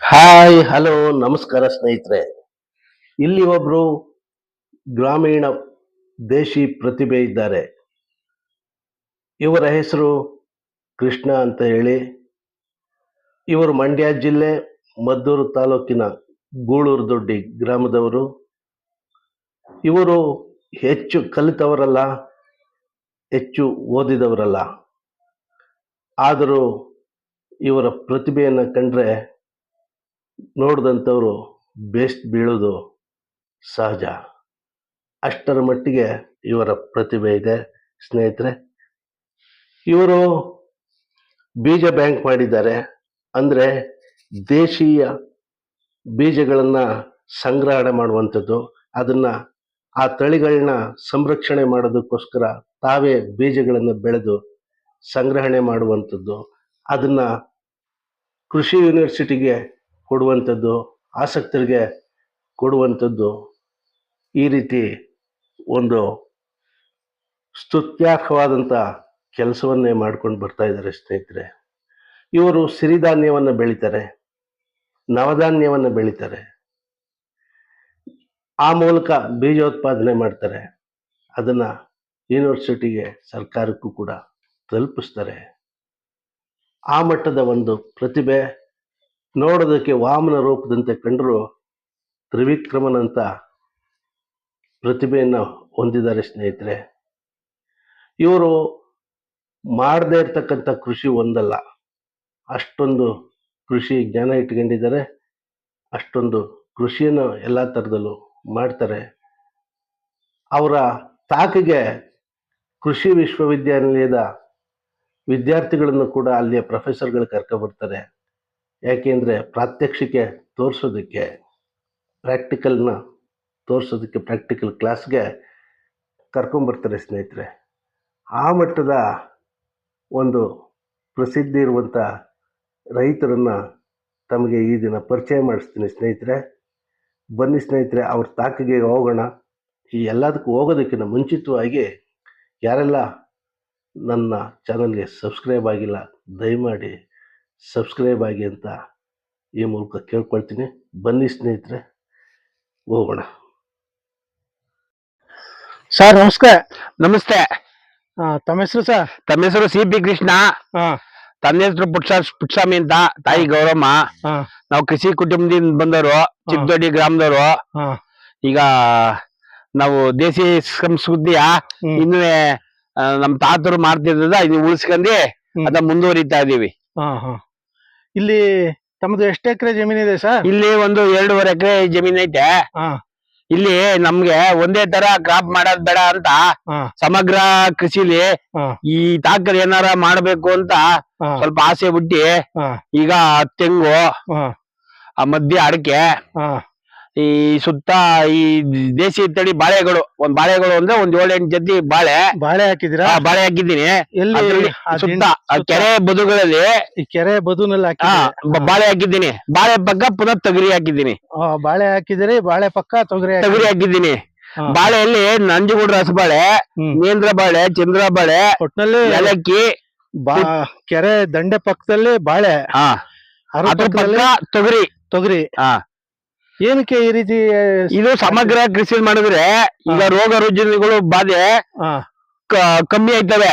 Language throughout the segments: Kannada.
ಹಾಯ್, ಹಲೋ, ನಮಸ್ಕಾರ ಸ್ನೇಹಿತರೆ. ಇಲ್ಲಿ ಒಬ್ರು ಗ್ರಾಮೀಣ ದೇಶಿ ಪ್ರತಿಭೆ ಇದ್ದಾರೆ. ಇವರ ಹೆಸರು ಕೃಷ್ಣ ಅಂತ ಹೇಳಿ. ಇವರು ಮಂಡ್ಯ ಜಿಲ್ಲೆ ಮದ್ದೂರು ತಾಲೂಕಿನ ಗೂಳೂರು ದೊಡ್ಡಿ ಗ್ರಾಮದವರು. ಇವರು ಹೆಚ್ಚು ಕಲಿತವರಲ್ಲ, ಹೆಚ್ಚು ಓದಿದವರಲ್ಲ. ಆದರೂ ಇವರ ಪ್ರತಿಭೆಯನ್ನು ಕಂಡ್ರೆ ನೋಡಿದಂಥವ್ರು ಬೇಸ್ಟ್ ಬೀಳೋದು ಸಹಜ. ಅಷ್ಟರ ಮಟ್ಟಿಗೆ ಇವರ ಪ್ರತಿಭೆ ಇದೆ, ಸ್ನೇಹಿತರೆ. ಇವರು ಬೀಜ ಬ್ಯಾಂಕ್ ಮಾಡಿದ್ದಾರೆ. ಅಂದರೆ ದೇಶೀಯ ಬೀಜಗಳನ್ನು ಸಂಗ್ರಹಣೆ ಮಾಡುವಂಥದ್ದು. ಅದನ್ನು ಆ ತಳಿಗಳನ್ನ ಸಂರಕ್ಷಣೆ ಮಾಡೋದಕ್ಕೋಸ್ಕರ ತಾವೇ ಬೀಜಗಳನ್ನು ಬೆಳೆದು ಸಂಗ್ರಹಣೆ ಮಾಡುವಂಥದ್ದು. ಅದನ್ನು ಕೃಷಿ ಯೂನಿವರ್ಸಿಟಿಗೆ ಕೊಡುವಂಥದ್ದು, ಆಸಕ್ತರಿಗೆ ಕೊಡುವಂಥದ್ದು ಈ ರೀತಿ ಒಂದು ಸ್ತುತ್ಯಾರ್ಹವಾದಂಥ ಕೆಲಸವನ್ನೇ ಮಾಡ್ಕೊಂಡು ಬರ್ತಾ ಇದ್ದಾರೆ ಸ್ನೇಹಿತರೆ. ಇವರು ಸಿರಿಧಾನ್ಯವನ್ನು ಬೆಳೀತಾರೆ, ನವಧಾನ್ಯವನ್ನು ಬೆಳೀತಾರೆ. ಆ ಮೂಲಕ ಬೀಜೋತ್ಪಾದನೆ ಮಾಡ್ತಾರೆ. ಅದನ್ನು ಯೂನಿವರ್ಸಿಟಿಗೆ, ಸರ್ಕಾರಕ್ಕೂ ಕೂಡ ತಲುಪಿಸ್ತಾರೆ. ಆ ಮಟ್ಟದ ಒಂದು ಪ್ರತಿಭೆ ನೋಡೋದಕ್ಕೆ ವಾಮನ ರೂಪದಂತೆ ಕಂಡರೂ ತ್ರಿವಿಕ್ರಮನಂತ ಪ್ರತಿಭೆಯನ್ನು ಹೊಂದಿದ್ದಾರೆ ಸ್ನೇಹಿತರೆ. ಇವರು ಮಾಡದೇ ಇರ್ತಕ್ಕಂಥ ಕೃಷಿ ಒಂದಲ್ಲ. ಅಷ್ಟೊಂದು ಕೃಷಿ ಜ್ಞಾನ ಇಟ್ಕೊಂಡಿದ್ದಾರೆ. ಅಷ್ಟೊಂದು ಕೃಷಿಯನ್ನು ಎಲ್ಲ ಥರದಲ್ಲೂ ಮಾಡ್ತಾರೆ. ಅವರ ತಾಕಿಗೆ ಕೃಷಿ ವಿಶ್ವವಿದ್ಯಾನಿಲಯದ ವಿದ್ಯಾರ್ಥಿಗಳನ್ನು ಕೂಡ ಅಲ್ಲಿಯ ಪ್ರೊಫೆಸರ್ಗಳು ಕರ್ಕೊಬರ್ತಾರೆ ಯಾಕೆಂದರೆ ಪ್ರಾತ್ಯಕ್ಷಿಕೆ ತೋರಿಸೋದಕ್ಕೆ ಪ್ರಾಕ್ಟಿಕಲ್ನ ತೋರಿಸೋದಕ್ಕೆ ಪ್ರಾಕ್ಟಿಕಲ್ ಕ್ಲಾಸ್ಗೆ ಕರ್ಕೊಂಬರ್ತಾರೆ ಸ್ನೇಹಿತರೆ. ಆ ಮಟ್ಟದ ಒಂದು ಪ್ರಸಿದ್ಧಿ ಇರುವಂಥ ರೈತರನ್ನು ತಮಗೆ ಈ ದಿನ ಪರಿಚಯ ಮಾಡಿಸ್ತೀನಿ ಸ್ನೇಹಿತರೆ. ಬನ್ನಿ ಸ್ನೇಹಿತರೆ, ಅವ್ರ ತಾಕಿಗೆ ಹೋಗೋಣ. ಈ ಎಲ್ಲದಕ್ಕೂ ಹೋಗೋದಕ್ಕಿಂತ ಮುಂಚಿತವಾಗಿ ಯಾರೆಲ್ಲ ನನ್ನ ಚಾನಲ್ಗೆ ಸಬ್ಸ್ಕ್ರೈಬ್ ಆಗಿಲ್ಲ, ದಯಮಾಡಿ ಸಬ್ಸ್ಕ್ರೈಬ್ ಆಗಿ ಅಂತ ಈ ಮೂಲಕ ಕೇಳ್ಕೊಳ್ತೀನಿ. ಬನ್ನಿ ಸ್ನೇಹಿತರೆ ಹೋಗೋಣ. ಸರ್ ನಮಸ್ಕಾರ ನಮಸ್ತೆ. ತಮ್ಮ ಹೆಸರು ಸರ್? ತಮ್ಮ ಹೆಸರು ಸಿ ಬಿ ಕೃಷ್ಣ. ಹಾ. ತನ್ನ ಹೆಸರು ಪುಟ್ಸ ಪುಟ್ಸ್ವಾಮಿ ಅಂತ ತಾಯಿ ಗೌರಮ್ಮ. ಹಾ. ನಾವು ಕೃಷಿ ಕುಟುಂಬದಿಂದ ಬಂದವರು ಚಿಕ್ಕದೊಡ್ಡಿ ಗ್ರಾಮದವರು. ಹಾ. ಈಗ ನಾವು ದೇಸಿ ಸಂಸ್ಕೃತಿಯ ಇನ್ನು ಇನ್ನೂ ನಮ್ಮ ತಾತರು ಮಾಡ್ತಿದ್ದ ಇದು ಉಳಿಸ್ಕೊಂಡಿ. ಅದ ಮುಂದುವರಿತಾ ಇದೀವಿ. ಹಾ ಹಾ. ಇಲ್ಲಿ ತಮ್ಮದು ಎಷ್ಟು ಎಕರೆ ಜಮೀನ್ ಇದೆ ಸರ್? ಇಲ್ಲಿ ಒಂದು ಎರಡೂವರೆ ಎಕರೆ ಜಮೀನ್ ಐತೆ. ಹಾ. ಇಲ್ಲಿ ನಮ್ಗೆ ಒಂದೇ ತರ ಕ್ರಾಪ್ ಮಾಡೋದ್ ಬೇಡ ಅಂತ ಹಾ. ಸಮಗ್ರ ಕೃಷಿಲಿ ಹಾ. ಈ ತಾಕರ್ ಏನಾರ ಮಾಡ್ಬೇಕು ಅಂತ ಹಾ. ಸ್ವಲ್ಪ ಆಸೆ ಬಿಟ್ಟಿ ಹಾ. ಈಗ ತೆಂಗು ಹಾ. ಆ ಮಧ್ಯ ಅಡಿಕೆ ಹಾ. ಈ ಸುತ್ತ ಈ ದೇಸಿ ತಳಿ ಬಾಳೆಗಳು ಒಂದ್ ಬಾಳೆಗಳು ಅಂದ್ರೆ ಒಂದ್ ಏಳು ಎಂಟು ಜೊತೆ ಬಾಳೆ ಬಾಳೆ ಹಾಕಿದಿರಾ ಬಾಳೆ ಹಾಕಿದ್ದೀನಿ. ಎಲ್ಲಿ ಅದ್ರಲ್ಲಿ ಸುತ್ತ ಆ ಕೆರೆ ಬದುಗಳಲ್ಲಿ ಈ ಕೆರೆ ಬದುನಲ್ಲಿ ಆ, ಹಾಕಿದ್ದೀರಿ? ಬ- ಬಾಳೆ ಹಾಕಿದ್ದೀನಿ. ಬಾಳೆ ಪಕ್ಕ ಪುನಃ ತೊಗರಿ ಹಾಕಿದ್ದೀನಿ. ಬಾಳೆ ಹಾಕಿದಿರಿ ಬಾಳೆ ಪಕ್ಕ ತೊಗರಿ. ತೊಗರಿ ಹಾಕಿದ್ದೀನಿ. ಹಾ. ಬಾಳೆಯಲ್ಲಿ ನಂಜುಗೂಡ ರಸಬಾಳೆ ಬಾಳೆ ನೇಂದ್ರ ಬಾಳೆ ಚಂದ್ರ ಬಾಳೆ ಒಟ್ನಲ್ಲಿ ಏಲಕ್ಕಿ ಬಾ ಕೆರೆ ದಂಡೆ ಪಕ್ಕದಲ್ಲಿ ಬಾಳೆ. ಹಾ. ಅದ್ರ ಅದ್ರ ಪಕ್ಕದಲ್ಲಿ ಪಕ್ಕ ತೊಗರಿ. ತೊಗರಿ. ಹಾ. ಏನಕ್ಕೆ ಈ ರೀತಿ ಇದು ಸಮಗ್ರ ಕೃಷಿ ಮಾಡಿದ್ರೆ ಈಗ ರೋಗ ರುಜಿನಗಳು ಬಾಧೆ ಕಮ್ಮಿ ಆಯ್ತವೆ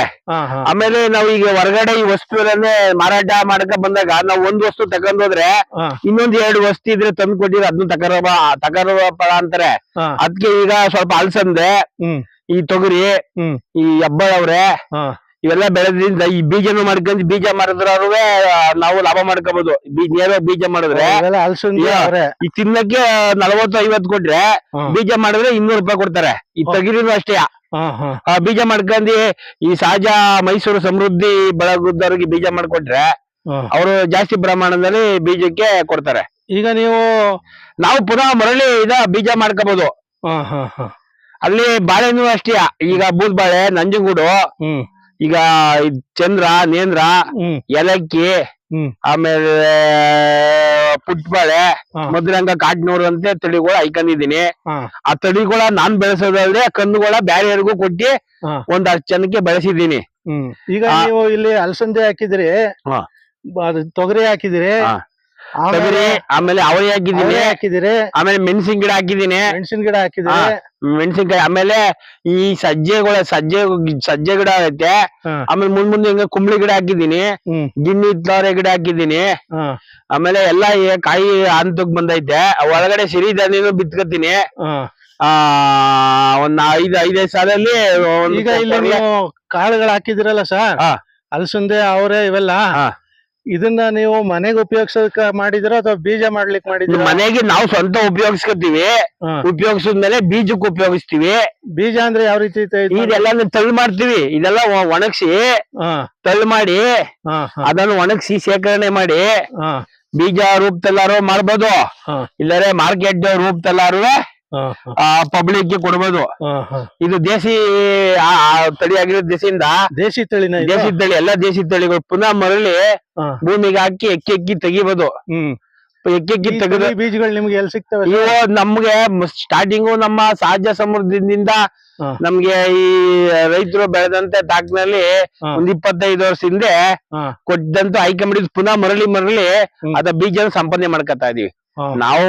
ಆಮೇಲೆ ನಾವು ಈಗ ಹೊರಗಡೆ ಈ ವಸ್ತುಗಳನ್ನೇ ಮಾರಾಟ ಮಾಡಕ ಬಂದಾಗ ನಾವು ಒಂದ್ ವಸ್ತು ತಗೊಂಡೋದ್ರೆ ಇನ್ನೊಂದ್ ಎರಡು ವಸ್ತು ಇದ್ರೆ ತಂದು ಕೊಟ್ಟಿದ್ರೆ ಅದನ್ನ ತಕರ ತಕರ ಫಲ ಅಂತಾರೆ. ಅದಕ್ಕೆ ಈಗ ಸ್ವಲ್ಪ ಅಲ್ಸಂದೆ ಈ ತೊಗರಿ ಹ್ಮ್. ಈ ಹೆಬ್ಬಳವ್ರೆ ಇವೆಲ್ಲ ಬೆಳೆದ್ರಿಂದ ಈ ಬೀಜನು ಮಾಡ್ಕೊಂಡ್ ಬೀಜ ಮಾರಿದ್ರೇ ನಾವು ಲಾಭ ಮಾಡ್ಕೋಬಹುದು ನೇರ ಬೀಜ ಮಾಡಿದ್ರೆ. ಈ ತಿನ್ನಕ್ಕೆ ನಲವತ್ತು ಐವತ್ತು ಕೊಟ್ರೆ ಬೀಜ ಮಾಡಿದ್ರೆ ಇನ್ನೂರು ರೂಪಾಯಿ ಕೊಡ್ತಾರೆ. ಈ ಹಾ. ಅಷ್ಟೇ. ಆ ಬೀಜ ಮಾಡ್ಕೊಂಡಿ ಈ ಸಹಜ ಮೈಸೂರು ಸಮೃದ್ಧಿ ಬೆಳಗುದ್ದವ್ರಿಗೆ ಬೀಜ ಮಾಡ್ಕೊಟ್ರೆ. ಅವರು ಜಾಸ್ತಿ ಪ್ರಮಾಣದಲ್ಲಿ ಬೀಜಕ್ಕೆ ಕೊಡ್ತಾರೆ. ಈಗ ನೀವು ನಾವು ಪುನಃ ಮರಳಿ ಇದ ಬೀಜ ಮಾಡ್ಕೋಬಹುದು ಅಲ್ಲಿ ಬಾಳೆನೂ ಅಷ್ಟೇ. ಈಗ ಬೂದ್ ಬಾಳೆ ನಂಜನಗೂಡು ಈಗ ಚಂದ್ರ ನೇಂದ್ರ ಎಲಕ್ಕಿ ಏಲಕ್ಕಿ ಆಮೇಲೆ ಪುಟ್ಬಾಳೆ ಮದ್ರಂಗ ಮಧುರಂಗ ಕಾಟ್ನೂರು ಅಂತ ತಳಿಗಳು ಐಕೊಂಡಿದೀನಿ ಹಾ. ಆ ತಳಿಗಳ ನಾನ್ ಬೆಳೆಸೋದಲ್ದೆ ಕಣ್ಣುಗಳ ಬ್ಯಾರಿಯರ್ಗೂ ಕೊಟ್ಟಿ. ಒಂದ್ ಹತ್ತು ಜನಕ್ಕೆ ಬೆಳೆಸಿದ್ದೀನಿ. ಈಗ ನೀವು ಇಲ್ಲಿ ಅಲಸಂದೆ ಹಾಕಿದ್ರಿ. ತೊಗರಿ ಹಾಕಿದಿರಿ. ತೊಗರಿ ಆಮೇಲೆ ಅವಳಿ ಹಾಕಿದೀನಿ. ಹಾಕಿದಿರಿ. ಆಮೇಲೆ ಮೆಣಸಿನ ಗಿಡ ಹಾಕಿದೀನಿ. ಮೆಣಸಿನ ಗಿಡ ಹಾಕಿದಿರಿ. ಮೆಣಸಿನ್ಕಾಯಿ ಆಮೇಲೆ ಈ ಸಜ್ಜೆಗಳ ಸಜ್ಜೆ ಸಜ್ಜೆ ಗಿಡ ಐತೆ. ಆಮೇಲೆ ಮುಂದ್ ಮುಂದೆ ಹಿಂಗ ಕುಂಬಳಿ ಗಿಡ ಹಾಕಿದೀನಿ. ಗಿನ್ನಿ ತಾರೆ ಗಿಡ ಹಾಕಿದೀನಿ. ಆಮೇಲೆ ಎಲ್ಲಾ ಕಾಯಿ ಹಂತಕ್ ಬಂದೈತೆ. ಒಳಗಡೆ ಸಿರಿಧಾನ್ಯನು ಬಿತ್ಕತೀನಿ. ಹಾ. ಆ ಒಂದ್ ಐದ್ ಐದೈದ್ ಸಾಲಲ್ಲಿ ಈಗ ಇಲ್ಲಿ ಕಾಳುಗಳು ಹಾಕಿದಿರಲ್ಲ ಸರ್? ಅಲ್ಸಂದೆ ಅವರೆ ಇವೆಲ್ಲ. ಇದನ್ನ ನೀವು ಮನೆಗೆ ಉಪಯೋಗಿಸೋದಕ್ಕ ಮಾಡಿದಿರ ಅಥವಾ ಬೀಜ ಮಾಡ್ಲಿಕ್ಕೆ ಮಾಡಿದ್ರ? ಮನೆಗೆ ನಾವು ಸ್ವಂತ ಉಪಯೋಗಿಸ್ಕೊತೀವಿ. ಉಪಯೋಗಿಸಿದ್ಮೇಲೆ ಬೀಜಕ್ಕೆ ಉಪಯೋಗಿಸ್ತೀವಿ. ಬೀಜ ಅಂದ್ರೆ ಯಾವ ರೀತಿ? ಇದೆಲ್ಲ ತಳ್ಳು ಮಾಡ್ತೀವಿ. ಇದೆಲ್ಲ ಒಣಗಿಸಿ ತಳ್ ಮಾಡಿ ಅದನ್ನ ಒಣಗ್ಸಿ ಶೇಖರಣೆ ಮಾಡಿ ಬೀಜ ರೂಪದಲ್ಲಾರು ಮಾಡ್ಬೋದು. ಇಲ್ಲಾರೆ ಇಲ್ಲರೆ ಮಾರ್ಕೆಟ್ ರೂಪದಲ್ಲಾರು ಹಾ ಪಬ್ಲಿಕ್ಗೆ ಕೊಡ್ಬೋದು ಇದು ದೇಸಿ ಆ, ಆ, ತಳಿ ಆಗಿರೋ ದೇಸಿಯಿಂದ ದೇಶಿ ತಳಿ? ದೇಸಿ ತಳಿ ಎಲ್ಲಾ ದೇಸಿ ತಳಿಗಳು ಪುನಃ ಮರಳಿ. ಭೂಮಿಗೆ ಹಾಕಿ ಎಕ್ಕಿ ಎಕ್ಕಿ ತೆಗಿಬೋದು ಹ್ಮ್ ಎಕ್ಕಿ ಎಕ್ಕಿ ತೆಗೆದು ಬೀಜಗಳು ನಿಮ್ಗೆ ಎಲ್ಲಿ ಸಿಗ್ತವೆ ಇವು ನಮ್ಗೆ ಸ್ಟಾರ್ಟಿಂಗು ನಮ್ಮ ಸಹಜ ಸಮೃದ್ಧಿಯಿಂದ. ನಮ್ಗೆ ಈ ರೈತರು ಬೆಳೆದಂತೆ ತಾಕ್ನಲ್ಲಿ. ಒಂದ್ ಇಪ್ಪತ್ತೈದು ವರ್ಷ ಹಿಂದೆ ಕೊಟ್ಟಂತ ಆಯ್ಕೆ ಪುನಃ ಮರಳಿ ಮರಳಿ. ಅದ ಬೀಜನ ಸಂಪಾದನೆ ಮಾಡ್ಕೊತಾ ಇದೀವಿ. ನಾವು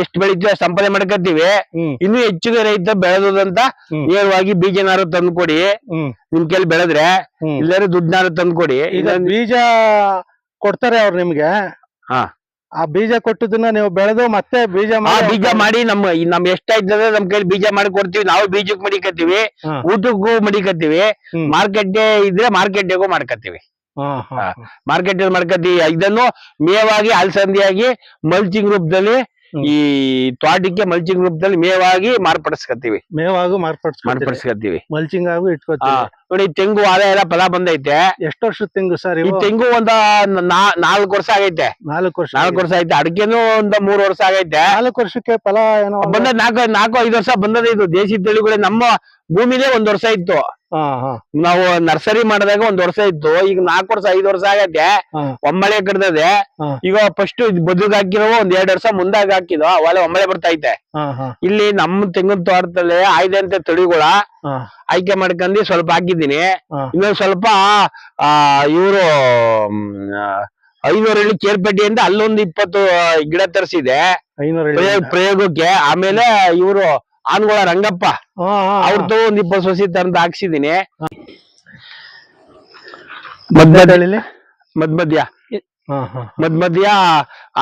ಎಷ್ಟು ಬೆಳಿತೀವಿ ಸಂಪಾದನೆ ಮಾಡ್ಕತ್ತೀವಿ. ಇನ್ನು ಹೆಚ್ಚಿಗೆ ರೈತ ಬೆಳೆದಂತ. ನೇರವಾಗಿ ಬೀಜನಾರು ತಂದ್ಕೊಡಿ ನಿಮ್ ಕೈಲಿ ಬೆಳೆದ್ರೆ ಇಲ್ಲಾರು ದುಡ್ಡನಾರು ತಂದ್ಕೊಡಿ ಬೀಜ ಕೊಡ್ತಾರೆ ಅವ್ರು ನಿಮ್ಗೆ? ಹಾ. ಆ ಬೀಜ ಕೊಟ್ಟದನ್ನ ನೀವು ಬೆಳೆದು ಮತ್ತೆ ಬೀಜ ಬೀಜ ಮಾಡಿ ನಮ್ಮ ನಮ್ ಎಷ್ಟಾಯ್ತದೆ ನಮ್ ಕೈಲಿ ಬೀಜ ಮಾಡಿ ಕೊಡ್ತೀವಿ. ನಾವು ಬೀಜಕ್ ಮಡಿಕತ್ತೀವಿ. ಊಟಕ್ಕೂ ಮಡಿಕತ್ತೀವಿ. ಮಾರ್ಕೆಟ್ ಇದ್ರೆ ಮಾರ್ಕೆಟ್ಗೂ ಮಾಡ್ಕತ್ತೀವಿ. ಮಾರ್ಕೆಟ್ ಮಾಡ್ಕತ್ತೀವಿ ಇದನ್ನು ಮೇವಾಗಿ ಅಲಸಂದಿಯಾಗಿ ಮಲ್ಚಿಂಗ್ ರೂಪದಲ್ಲಿ ಈ ತೋಟಕ್ಕೆ ಮಲ್ಚಿಂಗ್ ರೂಪದಲ್ಲಿ ಮೇವಾಗಿ ಮಾರ್ಪಡಿಸ್ಕತ್ತೀವಿ. ಮೇವಾಗಿ ಮಾರ್ಪಡಿಸ್ಕತ್ತೀವಿ. ಮಲ್ಚಿಂಗ್ ಆಗು ಇಟ್ಕೊತೀವಿ ನೋಡಿ ತೆಂಗು ಆದ ಎಲ್ಲ ಫಲ ಬಂದೈತೆ. ಎಷ್ಟು ವರ್ಷ ತೆಂಗು ಸರ್ ಈ ತೆಂಗು ಒಂದ ನಾಲ್ಕು ವರ್ಷ ಆಗೈತೆ. ನಾಲ್ಕು ವರ್ಷ ನಾಲ್ಕು ವರ್ಷ ಐತೆ ಅಡಿಕೆನು ಒಂದ ಮೂರ್ ವರ್ಷ ಆಗೈತೆ. ನಾಲ್ಕು ವರ್ಷಕ್ಕೆ ಫಲ ಏನೋ ಬಂದ ನಾಲ್ಕು ನಾಲ್ಕು ಐದು ವರ್ಷ ಬಂದದ ಇದು. ದೇಶಿ ತಳಿಗಳೇ ನಮ್ಮ ಭೂಮಿನೇ ಒಂದ್ ವರ್ಷ ಇತ್ತು. ನಾವು ನರ್ಸರಿ ಮಾಡಿದಾಗ ಒಂದ್ ವರ್ಷ ಇತ್ತು. ಈಗ ನಾಲ್ಕು ವರ್ಷ ಐದು ವರ್ಷ ಆಗತ್ತೆ ಒಂಬಳೆ ಒಮ್ಮಳೆ ಕಡ್ದದೆ. ಈಗ ಫಸ್ಟ್ ಬದುಕ್ ಹಾಕಿರೋ ಒಂದ್ ಎರಡ್ ವರ್ಷ ಮುಂದಾಗ ಹಾಕಿದೋ ಅವಾಗ ಒಮ್ಮಳೆ ಬರ್ತಾ ಐತೆ ಇಲ್ಲಿ ನಮ್ಮ ತೆಂಗಿನ ತೋಟದಲ್ಲಿ ಆಯ್ದಂತೆ ತಳಿಗಳ ಹಾ. ಆಯ್ಕೆ ಮಾಡ್ಕೊಂಡಿ ಸ್ವಲ್ಪ ಹಾಕಿದ್ದೀನಿ. ಇನ್ನೊಂದ್ ಸ್ವಲ್ಪ ಆ ಇವರು ಐನೂರು ಹಳ್ಳಿ ಕೇರ್ಪೇಟೆಯಿಂದ ಅಲ್ಲೊಂದು ಇಪ್ಪತ್ತು ಗಿಡ ತರಿಸಿದೆ. ಪ್ರಯೋಗಕ್ಕೆ. ಆಮೇಲೆ ಇವರು ಆನ್ಗೋಳ ರಂಗಪ್ಪ. ಅವ್ರದ್ದು ಒಂದ್ ಇಬ್ಬರು ಸೊಸಿ ತಂದು ಹಾಕ್ಸಿದೀನಿ. ಮಧ್ಯ ಮದ್ ಮಧ್ಯ ಮದ್ ಮಧ್ಯ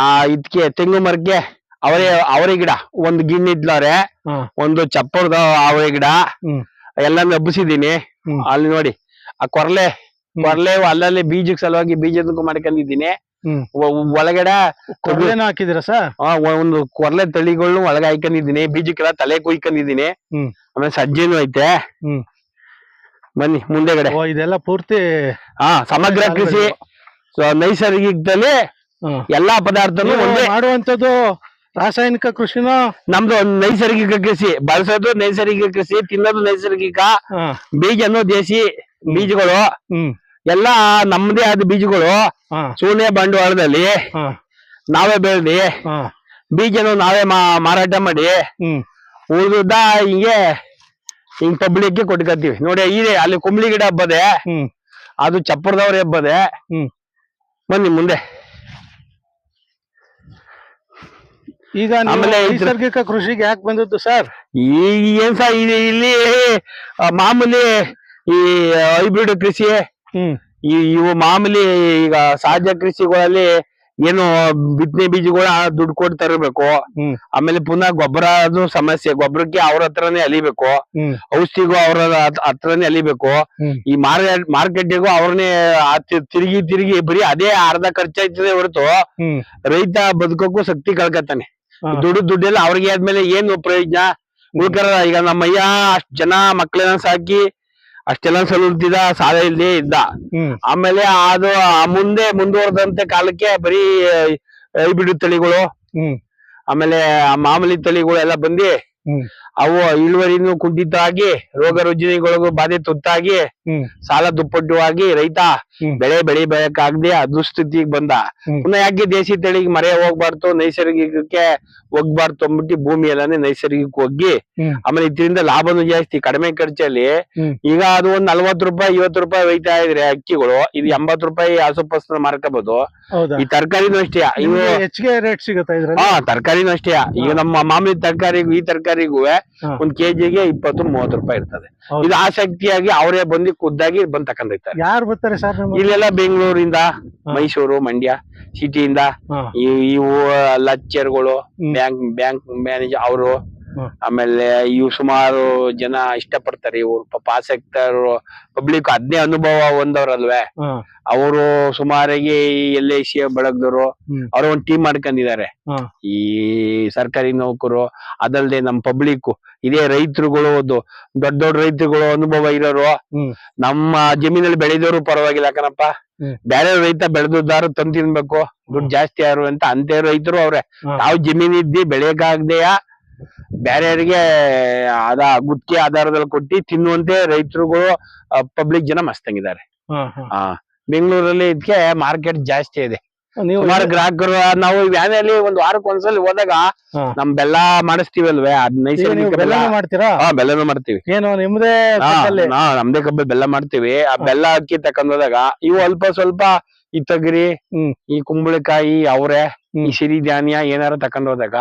ಆ ಇದಕ್ಕೆ ತೆಂಗು ಮರಕ್ಕೆ ಅವರೇ ಅವರೇ ಗಿಡ. ಒಂದು ಗಿಣ್ಣ ಇದ್ಲವ್ರೆ ಒಂದು ಚಪ್ಪರದ ಅವರೇ ಗಿಡ. ಎಲ್ಲ ಎಲ್ಲಾನು ಹಬ್ಬಿಸಿದೀನಿ. ಅಲ್ಲಿ ನೋಡಿ ಆ ಕೊರ್ಲೆ ಕೊರ್ಲೆ ಅಲ್ಲಲ್ಲಿ ಬೀಜಕ್ ಸಲುವಾಗಿ ಬೀಜದಕ್ಕೂ ಮಾಡ್ಕೊಂಡಿದ್ದೀನಿ ಒಳಗಡೆ ಕೊಬ್ಬರಿನ ಹಾಕಿದ್ರ ಸರ್? ಒಂದು ಕೊರ್ಲೆ ತಳಿಗಳ್ನು ಒಳಗೆ ಹಾಕೊಂಡಿದ್ದೀನಿ ಬೀಜಕ್ಕೆಲ್ಲ ತಲೆ ಕುಯ್ಕೊಂಡಿದ್ದೀನಿ. ಆಮೇಲೆ ಸಜ್ಜೆನು ಐತೆ. ಬನ್ನಿ ಮುಂದೆಗಡೆ. ಓ ಇದೆಲ್ಲ ಪೂರ್ತಿ ಹಾ ಸಮಗ್ರ ಕೃಷಿ ನೈಸರ್ಗಿಕದಲ್ಲಿ. ಎಲ್ಲಾ ಪದಾರ್ಥನು ಮಾಡುವಂತದ್ದು ರಾಸಾಯನಿಕ ಕೃಷಿನ? ನಮ್ದು ನೈಸರ್ಗಿಕ ಕೃಷಿ. ಬಳಸೋದು ನೈಸರ್ಗಿಕ ಕೃಷಿ ತಿನ್ನೋದು ನೈಸರ್ಗಿಕ. ಬೀಜನು ದೇಸಿ ಬೀಜಗಳು. ಎಲ್ಲಾ ನಮ್ಮದೇ ಆದ ಬೀಜಗಳು ಶೂನ್ಯ ಬಂಡವಾಳದಲ್ಲಿ ನಾವೇ ಬೆಳೆದಿ ಬೀಜನು ನಾವೇ ಮಾರಾಟ ಮಾಡಿ ಹ್ಮ್. ಉಳಿದ ಹಿಂಗೆ ಹಿಂಗ್ ಪಬ್ಲಿಕ್ ಕೊಟ್ಕೊತೀವಿ ನೋಡಿ ಇದೆ ಅಲ್ಲಿ ಕುಂಬಳಿ ಗಿಡ ಹಬ್ಬದೆ ಅದು ಚಪ್ಪರದವ್ರ ಹಬ್ಬದೆ ಹ್ಮ್. ಬನ್ನಿ ಮುಂದೆ. ಈಗ ಆಮೇಲೆ ನೈಸರ್ಗಿಕ ಕೃಷಿಗೆ ಯಾಕೆ ಬಂದದ್ದು ಸರ್? ಈ ಏನ್ ಸರ್ ಇಲ್ಲಿ ಮಾಮೂಲಿ ಈ ಹೈಬ್ರಿಡ್ ಕೃಷಿ ಈ ಇವು ಮಾಮೂಲಿ ಈಗ ಸಹಜ ಕೃಷಿಗಳಲ್ಲಿ ಏನು ಬಿತ್ತನೆ ಬೀಜಗಳ ದುಡ್ಡು ಕೊಟ್ಟು ತರಬೇಕು. ಆಮೇಲೆ ಪುನಃ ಗೊಬ್ಬರ ಅದು ಸಮಸ್ಯೆ. ಗೊಬ್ಬರಕ್ಕೆ ಅವ್ರ ಹತ್ರನೇ ಅಲಿಬೇಕು. ಔಷಧಿಗೂ ಅವ್ರ ಹತ್- ಹತ್ರನೇ ಅಲಿಬೇಕು. ಈ ಮಾರ್ಕೆಟ್ ಮಾರ್ಕೆಟಿಗೂ ಅವ್ರನ್ನೇ ತಿರುಗಿ ತಿರುಗಿ ಬರೀ ಅದೇ ಅರ್ಧ ಖರ್ಚಾಯ್ತದೆ ಹೊರತು ರೈತ ಬದುಕೋಕ್ಕೂ ಶಕ್ತಿ ಕಳ್ಕತ್ತಾನೆ. ದುಡ್ಡು ದುಡ್ಡೆಲ್ಲ ಅವ್ರಿಗೆ ಆದ್ಮೇಲೆ ಏನು ಪ್ರಯೋಜನ? ಉಳ್ಕರ ಈಗ ನಮ್ಮಯ್ಯ ಅಷ್ಟ್ ಜನ ಮಕ್ಕಳನ್ನ ಸಾಕಿ ಅಷ್ಟೆಲ್ಲ ಸಲುದ್ದಿದ ಸಾಲ ಇಲ್ದೇ ಇದ್ದ. ಆಮೇಲೆ ಅದು ಆ ಮುಂದೆ ಮುಂದುವರೆದಂತೆ ಕಾಲಕ್ಕೆ ಬರೀ ಐಬಿಡು ತಳಿಗಳು. ಆಮೇಲೆ ಆ ಮಾಮೂಲಿ ತಳಿಗಳು ಎಲ್ಲ ಬಂದಿ ಅವು ಇಳುವರಿನು ಕುಂಠಿತ ಆಗಿ ರೋಗ ರುಜಿನಗಳಿಗೂ ಬಾಧೆ ತುತ್ತಾಗಿ ಸಾಲ ಸಾಲ ದುಪ್ಪಟ್ಟುವಾಗಿ ರೈತ. ಬೆಳೆ ಬೆಳಿಬೇಕಾಗದೆ ದುಸ್ಥಿತಿಗೆ ಬಂದ. ಪುನಃ ಯಾಕೆ ದೇಸಿ ತಳಿಗೆ ಮರೆ ಹೋಗ್ಬಾರ್ದು ನೈಸರ್ಗಿಕಕ್ಕೆ ಹೋಗ್ಬಾರ್ದು ಅಂದ್ಬಿಟ್ಟು ಭೂಮಿ ಎಲ್ಲಾನೇ ನೈಸರ್ಗಿಕ ಹೋಗಿ ಆಮೇಲೆ ಇದರಿಂದ ಲಾಭನು ಜಾಸ್ತಿ ಕಡಿಮೆ ಖರ್ಚಲ್ಲಿ ಈಗ ಅದು ಒಂದ್ ನಲ್ವತ್ ರೂಪಾಯಿ ಐವತ್ ರೂಪಾಯಿ ಒಯ್ತಾ ಇದ್ರೆ ಅಕ್ಕಿಗಳು ಇದು ಎಂಬತ್ ರೂಪಾಯಿ ಆಸುಪಾಸು ಮಾರ್ಕೋಬಹುದು ಹೌದಾ? ಈ ತರಕಾರಿನೂ ಅಷ್ಟೇ ಇವು ಹೆಚ್ಚಿಗೆ ರೇಟ್ ಸಿಗುತ್ತೆ ಹಾ ತರಕಾರಿನೂ ಅಷ್ಟೇ. ಈಗ ನಮ್ಮ ಮಾಮೂಲಿ ತರಕಾರಿಗೂ ಈ ತರಕಾರಿಗೂ. ಒಂದ್ ಕೆಜಿಗೆ ಇಪ್ಪತ್ತು ಮೂವತ್ತು ರೂಪಾಯಿ ಇರ್ತದೆ ಹೌದು. ಇದು ಆಸಕ್ತಿಯಾಗಿ ಅವರೇ ಬಂದು ಖುದ್ದಾಗಿ ಬಂದ್ ತಕೊಂಡೋಗ್ತಾರೆ ಯಾರು ಬರ್ತಾರೆ ಸರ್ ನಿಮ್ಮ ಇಲ್ಲೆಲ್ಲ ಬೆಂಗಳೂರಿಂದ ಮೈಸೂರು ಮಂಡ್ಯ ಸಿಟಿಯಿಂದ. ಈ- ಇವು ಲಚ್ಚರ್ಗಳು ಹ್ಮ್. ಬ್ಯಾಂಕ್ ಬ್ಯಾಂಕ್ ಮ್ಯಾನೇಜರ್ ಅವರು. ಆಮೇಲೆ ಇವು ಸುಮಾರು ಜನ ಇಷ್ಟಪಡ್ತಾರೆ ಇವ್ರು ಪಾಪ ಆಸಕ್ತರು ಪಬ್ಲಿಕ್ ಅದ್ನೇ ಅನುಭವ ಹೊಂದವ್ರಲ್ವೇ. ಅವರು ಸುಮಾರಿಗೆ ಎಲ್ ಐ ಸಿ ಬಳಗದವರು ಅವ್ರ ಒಂದ್ ಟೀಮ್ ಮಾಡ್ಕೊಂಡಿದ್ದಾರೆ. ಈ ಸರ್ಕಾರಿ ನೌಕರು ಅದಲ್ದೆ ನಮ್ ಪಬ್ಲಿಕ್ ಇದೇ ರೈತರುಗಳು ಒಂದು ದೊಡ್ಡ ದೊಡ್ಡ ರೈತರುಗಳು ಅನುಭವ ಇರೋರು. ನಮ್ಮ ಜಮೀನಲ್ಲಿ ಬೆಳೆದವರು ಪರವಾಗಿಲ್ಲ ಕಣಪ್ಪ. ಹ್ಮ್. ಬೇರೆ ರೈತ ಬೆಳೆದಾರು ತಂದ್ ತಿನ್ಬೇಕು. ದುಡ್ಡು ಜಾಸ್ತಿ ಯಾರು ಅಂತ ಅಂತ ರೈತರು ಅವ್ರೆ. ನಾವ್ ತಾವು ಜಮೀನ್ ಇದ್ದಿ ಬೆಳೆಯಕ್ಕಾಗ್ದೆಯ ಬೇರೆಯವರಿಗೆ ಅದ ಗುತ್ತಿಗೆ ಆಧಾರದಲ್ಲಿ ಕೊಟ್ಟಿ ತಿನ್ನುವಂತೆ ರೈತರುಗಳು ಪಬ್ಲಿಕ್ ಜನ ಮಸ್ತಂಗಿದ್ದಾರೆ. ಆ ಬೆಂಗಳೂರಲ್ಲಿ ಇದಕ್ಕೆ ಮಾರ್ಕೆಟ್ ಜಾಸ್ತಿ ಇದೆ. ಸುಮಾರು ಗ್ರಾಹಕರು ನಾವು ವ್ಯಾನಲ್ಲಿ ಒಂದ್ ವಾರಕ್ಕೆ ಒಂದ್ಸಲ ಹೋದಾಗ ನಮ್ ಬೆಲ್ಲ ಮಾಡಿಸ್ತೀವಲ್ವೇ? ಅದ್ ನೈಸರ್ಗಿಕ ಬೆಲ್ಲ ಬೆಲ್ಲನೂ ಮಾಡ್ತೀರಾ? ಬೆಲ್ಲನೂ ಮಾಡ್ತೀವಿ. ಏನು ನಿಮ್ದೇ ಕಬ್ಬಲ್ಲಿ ಬೆಲ್ಲ ಮಾಡ್ತೀವಿ. ಆ ಬೆಲ್ಲ ಅಕ್ಕಿ ತಕೊಂಡ್ ಹೋದಾಗ ಇವು ಅಲ್ಪ ಸ್ವಲ್ಪ ಈ ತಗರಿ ಹ್ಮ್. ಈ ಕುಂಬಳಕಾಯಿ ಅವ್ರೆ. ಈ ಸಿರಿಧಾನ್ಯ ಏನಾರ ತಕೊಂಡ್ ಹೋದಾಗ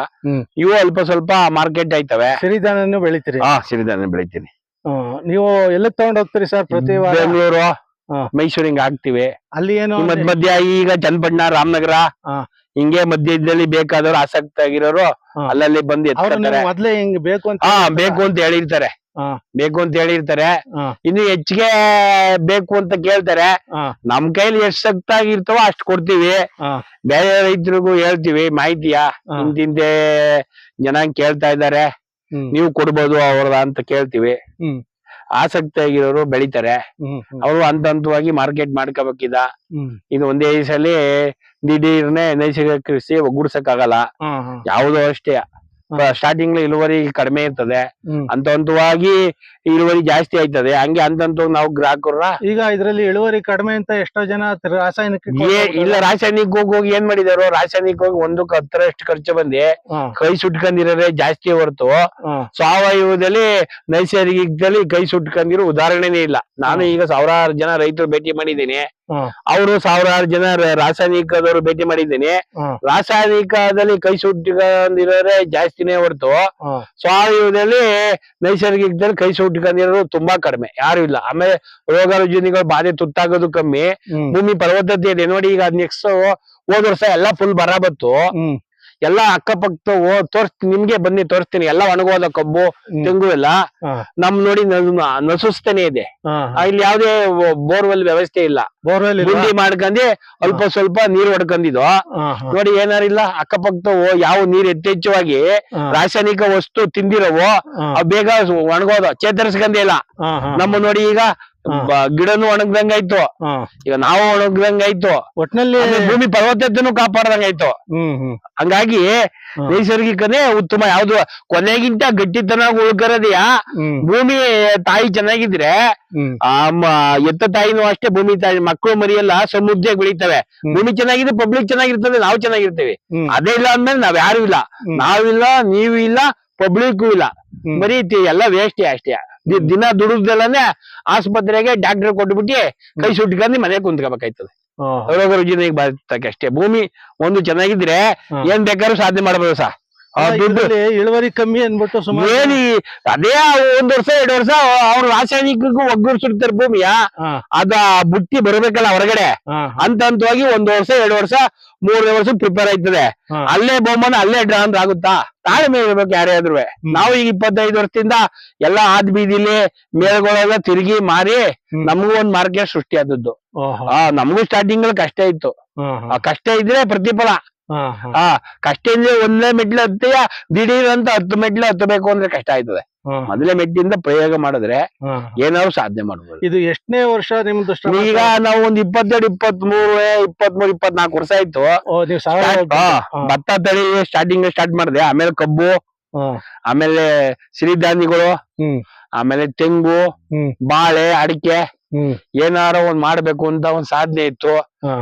ಇವು ಅಲ್ಪ ಸ್ವಲ್ಪ ಮಾರ್ಕೆಟ್ ಆಯ್ತವೆ ಸಿರಿಧಾನ್ಯನು ಬೆಳಿತೀರಿ ಹಾ ಸಿರಿಧಾನ್ಯ ಬೆಳಿತೀನಿ. ನೀವು ಎಲ್ಲ ತಗೊಂಡ್ ಹೋಗ್ತೀರಿ ಸರ್ ಪ್ರತಿ ವಾರ ಬೆಂಗಳೂರು. ಮೈಸೂರಿಂಗ್ ಹಾಕ್ತಿವಿ ಅಲ್ಲಿ ಏನು ಮಧ್ಯ ಮಧ್ಯ ಈಗ ಚನ್ನಪಟ್ಟಣ ರಾಮನಗರ. ಹಿಂಗೆ ಮಧ್ಯದಲ್ಲಿ ಬೇಕಾದವ್ರು ಆಸಕ್ತಿ ಆಗಿರೋರು ಅಲ್ಲಲ್ಲಿ ಬಂದು ಅವ್ರು ಎತ್ಕೊತಾರೆ ನಿಮ್ಗೆ ಮೊದ್ಲೇ ಹಿಂಗ್ ಬೇಕು ಅಂತ ಹಾ ಬೇಕು ಅಂತ ಹೇಳಿರ್ತಾರೆ. ಬೇಕು ಅಂತ ಹೇಳಿರ್ತಾರೆ. ಇನ್ನು ಹೆಚ್ಚಿಗೆ ಬೇಕು ಅಂತ ಕೇಳ್ತಾರೆ. ನಮ್ ಕೈಲಿ ಎಷ್ಟ್ ಸಕ್ತಾಗಿರ್ತಾವ ಅಷ್ಟ್ ಕೊಡ್ತೀವಿ. ಬೇರೆ ರೈತರಿಗೂ ಹೇಳ್ತೀವಿ ಮಾಹಿತಿಯ? ಹಿಂದಿಂದೆ ಜನ ಕೇಳ್ತಾ ಇದ್ದಾರೆ. ನೀವು ಕೊಡ್ಬೋದು ಅವ್ರದ ಅಂತ ಕೇಳ್ತೀವಿ. ಆಸಕ್ತಿಯಾಗಿರೋರು ಆಸಕ್ತಿ ಆಗಿರೋರು ಬೆಳಿತಾರೆ ಅವರು ಹಂತ ಹಂತವಾಗಿ ಮಾರ್ಕೆಟ್ ಮಾಡ್ಕೋಬೇಕಿದ. ಇದು ಒಂದೇ ಸಲ ದಿಢೀರ್ನೆ ನೈಸರ್ಗಿಕ ಕೃಷಿ ಒಗ್ಗೂಡ್ಸಕ್ ಆಗಲ್ಲ. ಯಾವುದೋ ಅಷ್ಟೇ. ಸ್ಟಾರ್ಟಿಂಗ್ ಇಳುವರಿ ಕಡಿಮೆ ಇರ್ತದೆ. ಹಂತ ಹಂತವಾಗಿ ಇಳುವರಿ ಜಾಸ್ತಿ ಆಯ್ತದೆ. ಹಂಗೆ ಹಂತ ಹಂತವಾಗಿ ನಾವು ಗ್ರಾಹಕರ ಈಗ ಇದ್ರಲ್ಲಿ ಇಳುವರಿ ಕಡಿಮೆ ಅಂತ ಎಷ್ಟೋ ಜನ ರಾಸಾಯನಿಕ ಇಲ್ಲ ರಾಸಾಯನಿಕ ಹೋಗಿ ಹೋಗಿ ಏನ್ ಮಾಡಿದಾರೋ ರಾಸಾಯನಿಕ ಹೋಗಿ ಒಂದಕ್ಕೆ ಹತ್ತರಷ್ಟು ಖರ್ಚು ಬಂದಿ ಕೈ ಸುಟ್ಕೊಂಡಿರೋರೆ ಜಾಸ್ತಿ ಹೊರತು. ಸಾವಯವದಲ್ಲಿ ನೈಸರ್ಗಿಕದಲ್ಲಿ ಕೈ ಸುಟ್ಕೊಂಡಿರೋ ಉದಾಹರಣೆನೇ ಇಲ್ಲ. ನಾನು ಈಗ ಸಾವಿರಾರು ಜನ ರೈತರು ಭೇಟಿ ಮಾಡಿದ್ದೀನಿ. ಅವರು ಸಾವಿರಾರು ಜನ ರಾಸಾಯನಿಕದವರು ಭೇಟಿ ಮಾಡಿದ್ದೀನಿ. ರಾಸಾಯನಿಕದಲ್ಲಿ ಕೈ ಸುಟ್ಕೊಂಡಿರೋರೆ ಜಾಸ್ತಿನೇ ಹೊರತು. ಸಾವಯವದಲ್ಲಿ ನೈಸರ್ಗಿಕದಲ್ಲಿ ಕೈ ಸುಟ್ಕೊಂಡಿರೋರು ತುಂಬಾ ಕಡಿಮೆ ಯಾರು ಇಲ್ಲ. ಆಮೇಲೆ ರೋಗ ರುಜಿನಿಗಳು ಬಾಧೆ ತುತ್ತಾಗೋದು ಕಮ್ಮಿ. ಭೂಮಿ ಫಲವತ್ತತೆ ಇದೆ. ನೋಡಿ ಈಗ ನೆಕ್ಸ್ಟ್ ಹೋದ ವರ್ಷ ಎಲ್ಲಾ ಫುಲ್ ಬರ ಬತ್ತು ಎಲ್ಲಾ ಅಕ್ಕಪಕ್ಕ ತೋರ್ಸ್ತೀನಿ ನಿಮ್ಗೆ ಬನ್ನಿ ತೋರಿಸ್ತೀನಿ. ಎಲ್ಲ ಒಣಗೋದ ಕಬ್ಬು ತೆಂಗು ಎಲ್ಲ ನಮ್ ನೋಡಿ ನಸುಸ್ತಾನೆ ಇದೆ. ಇಲ್ಲಿ ಯಾವ್ದೇ ಬೋರ್ವೆಲ್ ವ್ಯವಸ್ಥೆ ಇಲ್ಲ. ಬೋರ್ವೆಲ್? ಗುಂಡಿ ಮಾಡ್ಕೊಂಡಿ ಅಲ್ಪ ಸ್ವಲ್ಪ ನೀರ್ ಹೊಡ್ಕೊಂಡಿದ್ದು ನೋಡಿ ಏನಾರಿಲ್ಲ ಅಕ್ಕಪಕ್ಕ ಯಾವ ನೀರ್ ಯಥೇಚ್ಛವಾಗಿ ಹಾ, ರಾಸಾಯನಿಕ ವಸ್ತು ತಿಂದಿರವೋ ಬೇಗ ಒಣಗೋದು ಚೇತರಿಸ್ಕೊಂಡೇ ಇಲ್ಲ. ಹಾ, ಹಾ, ನಮ್ಮ ನೋಡಿ ಈಗ ಗಿಡನು ಒಣಗ್ದಂಗಾಯ್ತು. ಆಯ್ತು ಈಗ ನಾವು ಒಣಗ್ದಂಗಾಯ್ತು. ಒಟ್ನಲ್ಲಿ ಭೂಮಿ ಫಲವತ್ತತೆನು ಕಾಪಾಡ್ದಂಗಾಯ್ತು. ಹ್ಮ್ ಹ್ಮ್. ಹಂಗಾಗಿ. ನೈಸರ್ಗಿಕನೇ ಉತ್ತಮ. ಯಾವ್ದು ಕೊನೆಗಿಂತ ಗಟ್ಟಿತನ ಉಳ್ಕರದಿಯಾ? ಭೂಮಿ ತಾಯಿ ಚೆನ್ನಾಗಿದ್ರೆ ಆ ಎತ್ತ ತಾಯಿನೂ ಅಷ್ಟೇ ಭೂಮಿ ತಾಯಿ ಮಕ್ಕಳು ಮರಿಯೆಲ್ಲ ಸಮೃದ್ಧಿಯಾಗಿ ಬೆಳಿತವೆ. ಭೂಮಿ ಚೆನ್ನಾಗಿದ್ರೆ ಪಬ್ಲಿಕ್ ಚೆನ್ನಾಗಿರ್ತದೆ ನಾವು ಚೆನ್ನಾಗಿರ್ತೇವೆ. ಅದೇ ಇಲ್ಲ ಅಂದ್ಮೇಲೆ ನಾವ್ ಯಾರು ಇಲ್ಲ. ನಾವಿಲ್ಲ ನೀವು ಇಲ್ಲ ಪಬ್ಲಿಕ್ ಇಲ್ಲ. ಬರೀತಿ ಎಲ್ಲ ವೇಸ್ಟೇ ಅಷ್ಟೇ. ದಿನ ದುಡಿದೆಲ್ಲನೆ ಆಸ್ಪತ್ರೆಗೆ ಡಾಕ್ಟರ್ ಕೊಟ್ಬಿಟ್ಟು ಕೈ ಸುಟ್ಕೊಂಡು ಮನೆಗೆ ಕುಂತ್ಕೋಬೇಕಾಯ್ತದೆ. ರೋಗ ರುಜಿನಿಗೆ ಬರ್ತಕ್ಕೆ ಅಷ್ಟೇ. ಭೂಮಿ ಒಂದು ಚೆನ್ನಾಗಿದ್ರೆ. ಏನ್ ಬೇಕಾದ್ರೂ ಸಾಧನೆ ಮಾಡ್ಬೋದು ಸಾ ಆ ಅಲ್ಲ, ದುಡ್ಡು ಇಳುವರಿ ಕಮ್ಮಿ ಅನ್ಬಿಟ್ಟು ಸುಮಾರು ಏನಿ ಅದೇ ಒಂದ್ ವರ್ಷ ಎರಡು ವರ್ಷ ಅವ್ರ ರಾಸಾಯನಿಕಕ್ಕೂ ಒಗ್ಗೂಡ್ಸಿರ್ತಾರೆ ಭೂಮಿಯ. ಅದ ಬುಟ್ಟಿ ಬರ್ಬೇಕಲ್ಲ ಹೊರಗಡೆ. ಅಂತ ಹಂತ ಹಂತವಾಗಿ ಒಂದ್ ವರ್ಷ ಎರಡು ವರ್ಷ ಮೂರನೇ ವರ್ಷ ಪ್ರಿಪೇರ್ ಆಯ್ತದೆ. ಅಲ್ಲೇ ಬಹುಮಾನ ಅಲ್ಲೇ ಡ್ರಾ ಅಂದ್ರೆ ಆಗುತ್ತಾ? ತಾಳ್ಮೆ ಇರ್ಬೇಕು ಯಾರೇ ಆದ್ರೂ ನಾವು ಈಗ ಇಪ್ಪತ್ತೈದು ವರ್ಷದಿಂದ ಎಲ್ಲಾ ಆದ್ ಬೀದಿಲಿ ಮೇಲ್ಗಳೆಲ್ಲ ತಿರುಗಿ ಮಾರಿ ನಮಗೂ ಒಂದ್ ಮಾರ್ಕೆಟ್ ಸೃಷ್ಟಿ ಆದದ್ದು. ನಮಗೂ ಸ್ಟಾರ್ಟಿಂಗ್ ಅಲ್ಲಿ ಕಷ್ಟ ಇತ್ತು. ಕಷ್ಟ ಇದ್ರೆ ಪ್ರತಿಫಲ. ಹಾ, ಹಾ, ಆ ಕಷ್ಟ ಇದ್ರೆ ಒಂದೇ ಮೆಟ್ಲು ಹತ್ತೀಯ ದಿಢೀರ್ ಅಂತ ಹತ್ತು ಮೆಟ್ಲು ಹತ್ತಬೇಕು ಅಂದ್ರೆ ಕಷ್ಟ ಆಯ್ತದೆ. ಮೊದಲೇ ಮೆಟ್ಟಿಂದ ಪ್ರಯೋಗ ಮಾಡಿದ್ರೆ. ಏನಾದ್ರು ಸಾಧನೆ ಮಾಡಬಹುದು ಇದು ಎಷ್ಟನೇ ವರ್ಷ ನಿಮ್ದು? ಈಗ ನಾವು ಒಂದ್ ಇಪ್ಪತ್ತೆರಡು ಇಪ್ಪತ್ತ್ ಮೂರು ಇಪ್ಪತ್ಮೂರು ಇಪ್ಪತ್ನಾಲ್ಕು ವರ್ಷ ಆಯ್ತು. ಭತ್ತ ತಳಿ ಸ್ಟಾರ್ಟಿಂಗ್ ಸ್ಟಾರ್ಟ್ ಮಾಡಿದೆ. ಆಮೇಲೆ ಕಬ್ಬು ಆಮೇಲೆ ಸಿರಿಧಾನ್ಯಗಳು ಆಮೇಲೆ ತೆಂಗು ಬಾಳೆ ಅಡಿಕೆ. ಏನಾರ ಒಂದ್ ಮಾಡ್ಬೇಕು ಅಂತ ಒಂದ್ ಸಾಧನೆ ಇತ್ತು.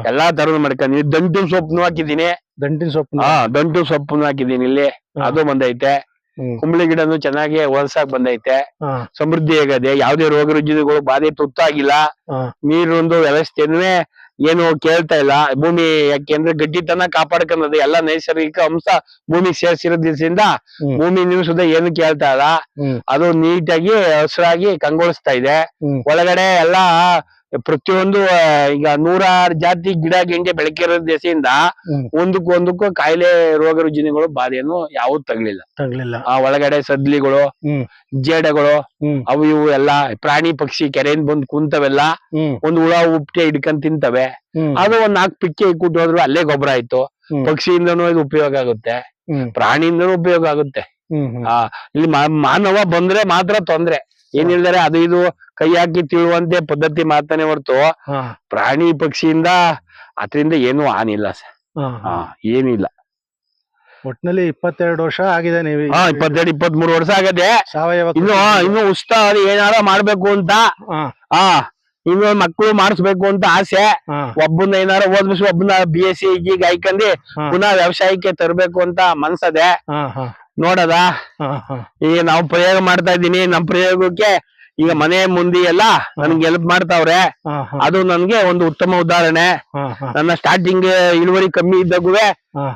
ಎಲ್ಲಾ ತರದ್ ಮಾಡ್ಕೊಂಡಿನಿ ದಂಟಿನ ಸೊಪ್ಪು ಹಾಕಿದೀನಿ ದಂಟಿನ ಸೊಪ್ಪು ಹಾ ದಂಟು ಸೊಪ್ಪು ಹಾಕಿದೀನಿ ಇಲ್ಲಿ. ಅದು ಬಂದೈತೆ. ಕುಂಬಳಿ ಗಿಡನು ಚೆನ್ನಾಗಿ ಹೊಲ್ಸಾಕ್ ಬಂದೈತೆ. ಸಮೃದ್ಧಿ ಆಗದೆ ಯಾವುದೇ ರೋಗ ರುಜಿನಗಳು ಬಾಧೆ ತುತ್ತಾಗಿಲ್ಲ. ನೀರೊಂದು ವ್ಯವಸ್ಥೆನೂ ಏನು ಕೇಳ್ತಾ ಇಲ್ಲ. ಭೂಮಿ ಯಾಕೆಂದ್ರೆ ಗಟ್ಟಿತನ ಕಾಪಾಡ್ಕೊಂಡದ ಎಲ್ಲ ನೈಸರ್ಗಿಕ ಅಂಶ ಭೂಮಿ ಸೇರ್ಸಿರೋದ್ರಿಂದ ಹ್ಮ್. ಭೂಮಿ ನೀವು ಸುದ ಏನು ಕೇಳ್ತಾ ಇಲ್ಲ. ಅದು ನೀಟಾಗಿ ಹಸಿರಾಗಿ ಕಂಗೊಳಿಸ್ತಾ ಇದೆ. ಒಳಗಡೆ ಎಲ್ಲಾ ಪ್ರತಿಯೊಂದು ಈಗ ನೂರಾರು ಜಾತಿ ಗಿಡ ಗಿಂಡೆ ಬೆಳಕಿರೋ ದೆಸೆಯಿಂದ ಒಂದಕ್ಕೊಂದಕ್ಕೂ ಒಂದಕ್ಕೂ ಒಂದಕ್ಕೂ ಕಾಯಿಲೆ ರೋಗ ರುಜಿನಗಳು ಬಾಧೆಯನ್ನು ಯಾವ್ದು ತಗಲಿಲ್ಲ. ತಗ್ಲಿಲ್ಲ. ಆ ಒಳಗಡೆ ಸದ್ಲಿಗಳು ಜೇಡಗಳು ಅವು ಇವು ಎಲ್ಲಾ ಪ್ರಾಣಿ ಪಕ್ಷಿ ಕೆರೆಯಿಂದ ಬಂದ್ ಕುಂತವೆಲ್ಲ ಒಂದ್ ಹುಳ ಉಪ್ಟೆ ಹಿಡ್ಕೊಂಡ್ ತಿಂತವೆ. ಅದು ಒಂದ್ ನಾಲ್ಕು ಪಿಕ್ಕೆ ಇಕ್ಬಿಟ್ಟು ಹೋದ್ರು ಅಲ್ಲೇ ಗೊಬ್ಬರ ಆಯ್ತು. ಪಕ್ಷಿಯಿಂದನೂ ಇದು ಉಪಯೋಗ ಆಗುತ್ತೆ. ಪ್ರಾಣಿಯಿಂದನೂ ಉಪಯೋಗ ಆಗುತ್ತೆ. ಇಲ್ಲಿ ಮಾನವ ಬಂದ್ರೆ ಮಾತ್ರ ತೊಂದ್ರೆ. ಏನಿಲ್ದರೆ ಅದು ಇದು ಕೈ ಹಾಕಿ ತಿಳುವಂತೆ ಪದ್ಧತಿ ಮಾಡ್ತಾನೆ ಹೊರತು ಪ್ರಾಣಿ ಪಕ್ಷಿಯಿಂದ ಅದರಿಂದ ಏನು ಆನಿಲ್ಲ ಸರ್. ಹಾ ಏನಿಲ್ಲ. ಒಟ್ನಲ್ಲಿ ಇಪ್ಪತ್ತೆರಡು ವರ್ಷ ಆಗಿದೆ ನೀವು ಹಾ ಇಪ್ಪತ್ತೆರಡು ಇಪ್ಪತ್ತ್ ಮೂರು ವರ್ಷ ಆಗದೆ. ಸಾವಯವ ಇನ್ನು. ಇನ್ನು ಉತ್ಸಾಹ ಏನಾರ ಮಾಡ್ಬೇಕು ಅಂತ? ಹಾ. ಇನ್ನು ಮಕ್ಕಳು ಮಾಡಿಸ್ಬೇಕು ಅಂತ ಆಸೆ. ಒಬ್ಬನ ಏನಾರ ಓದ್ಬಿಸಿ ಒಬ್ಬನ ಬಿ ಎಸ್ ಸಿ ಈಗ ಪುನಃ ವ್ಯವಸಾಯಕ್ಕೆ ತರ್ಬೇಕು ಅಂತ ಮನ್ಸದೆ. ನೋಡದ? ಈಗ ನಾವು ಪ್ರಯೋಗ ಮಾಡ್ತಾ ಇದ್ದೀನಿ. ನಮ್ ಪ್ರಯೋಗಕ್ಕೆ ಈಗ ಮನೆ ಮುಂದೆ ಎಲ್ಲ ನನ್ಗೆ ಹೆಲ್ಪ್ ಮಾಡ್ತಾವ್ರೆ. ಅದು ನನ್ಗೆ ಒಂದು ಉತ್ತಮ ಉದಾಹರಣೆ. ನನ್ನ ಸ್ಟಾರ್ಟಿಂಗ್ ಇಳುವರಿ ಕಮ್ಮಿ ಇದ್ದಾಗುವೆ.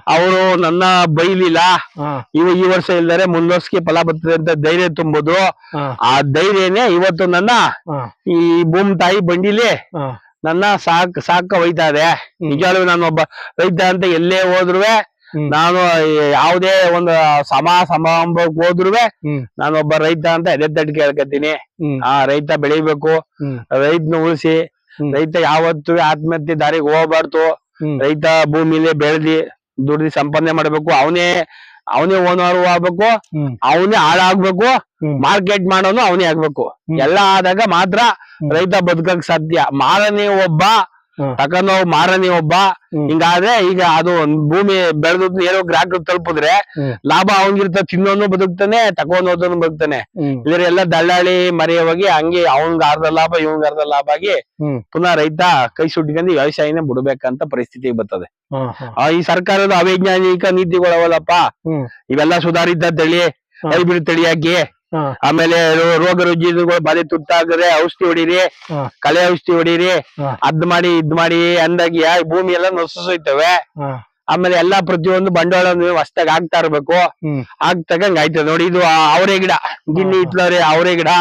ಅವರು ನನ್ನ ಬೈಲಿಲ್ಲ. ಇವ ಈ ವರ್ಷ ಇಲ್ದರೆ ಮುಂದೋರ್ಸ್ಗೆ ಫಲ ಬರ್ತದೆ ಅಂತ ಧೈರ್ಯ ತುಂಬೋದು. ಆ ಧೈರ್ಯನೇ ಇವತ್ತು ನನ್ನ ಈ ಭೂಮಿ ತಾಯಿ ಬಂಡಿಲಿ ನನ್ನ ಸಾಕ್ ಸಾಕ ಒಯ್ತಾ ಇದೆ. ನಿಜವಾಗ್ಲೂ ನಾನು ಒಬ್ಬ ರೈತ ಅಂತ ಎಲ್ಲೇ ಹೋದ್ರುವೆ ಹ್ಮ್. ನಾನು ಯಾವುದೇ ಒಂದು ಸಮ ಸಮಾರಂಭಕ್ಕೆ ಹೋದ್ರು ನಾನೊಬ್ಬ ರೈತ ಅಂತ ಎದೆ ತಟ್ಟು ಕೇಳ್ಕತೀನಿ ಆ ರೈತ ಬೆಳಿಬೇಕು. ರೈತನ ಉಳಿಸಿ. ರೈತ ಯಾವತ್ತು ಆತ್ಮಹತ್ಯೆ ದಾರಿಗೆ ಹೋಗ್ಬಾರ್ದು. ರೈತ ಭೂಮಿಲಿ ಬೆಳೆದಿ ದುಡ್ದು ಸಂಪಾದನೆ ಮಾಡ್ಬೇಕು. ಅವನೇ ಅವನೇ ಓನರ್ ಆಗ್ಬೇಕು. ಅವನೇ ಹಾಳಾಗ್ಬೇಕು. ಮಾರ್ಕೆಟ್ ಮಾಡೋನು ಅವನೇ ಆಗ್ಬೇಕು. ಎಲ್ಲ ಆದಾಗ ಮಾತ್ರ. ರೈತ ಬದುಕಕ್ ಸಾಧ್ಯ. ಮಾರನೇ ಒಬ್ಬ ಹ್ಮ್. ನಾವು ಮಾರನಿ ಒಬ್ಬ. ಹಿಂಗಾದ್ರೆ ಈಗ ಅದು ಒಂದ್ ಭೂಮಿ ಬೆಳೆದ್ ಏನೋ ಗ್ರಾಹಕ ತಲುಪಿದ್ರೆ. ಲಾಭ ಅವನಿಗಿರ್ತ ತಿನ್ನೋನು ಬದುಕ್ತಾನೆ ತಕೊಂಡೋದನ್ನು ಬದುಕ್ತಾನೆ. ಇದ್ರ ಎಲ್ಲ ದಳ್ಳಾಳಿ ಮರೆಯ ಹೋಗಿ ಹಂಗೆ ಅವನ್ಗ ಅರ್ಧ ಲಾಭ ಇವಂಗ ಅರ್ಧ ಲಾಭ ಆಗಿ ಪುನಃ ರೈತ ಕೈ ಸುಟ್ಕೊಂಡು ವ್ಯವಸಾಯನೇ ಬಿಡ್ಬೇಕಂತ ಪರಿಸ್ಥಿತಿ ಬರ್ತದೆ. ಈ ಸರ್ಕಾರದ ಅವೈಜ್ಞಾನಿಕ ನೀತಿಗಳವಲ್ಲಪ್ಪ. ಇವೆಲ್ಲ ಸುಧಾರಿತ ತಳಿ. ಹೈಬ್ರಿಡ್ ತಳಿ ಹಾಕಿ ಆಮೇಲೆ ರೋಗ ರುಜಿನಗಳು ಬಾಧೆ ತುತ್ತಾಗದೆ ಔಷಧಿ ಹೊಡೀರಿ ಕಳೆ ಔಷಧಿ ಹೊಡೀರಿ ಅದ್ ಮಾಡಿ ಇದ್ ಮಾಡಿ ಅಂದಾಗಿ ಭೂಮಿ ಎಲ್ಲ ನೊಸೋಯ್ತವೆ ಆಮೇಲೆ ಎಲ್ಲಾ ಪ್ರತಿಯೊಂದು ಬಂಡವಾಳ ಹೊಸ್ದಾಗ ಆಗ್ತಾ ಇರ್ಬೇಕು. ಆಗ ಆಗ್ತಕ್ಕಂಗ್ ಆಯ್ತದೆ ನೋಡಿ ಇದು ಅವರೇ ಗಿಡ. ಗಿನ್ನಿ ಇತ್ಲವ್ರೆ ಅವರೇ ಗಿಡ.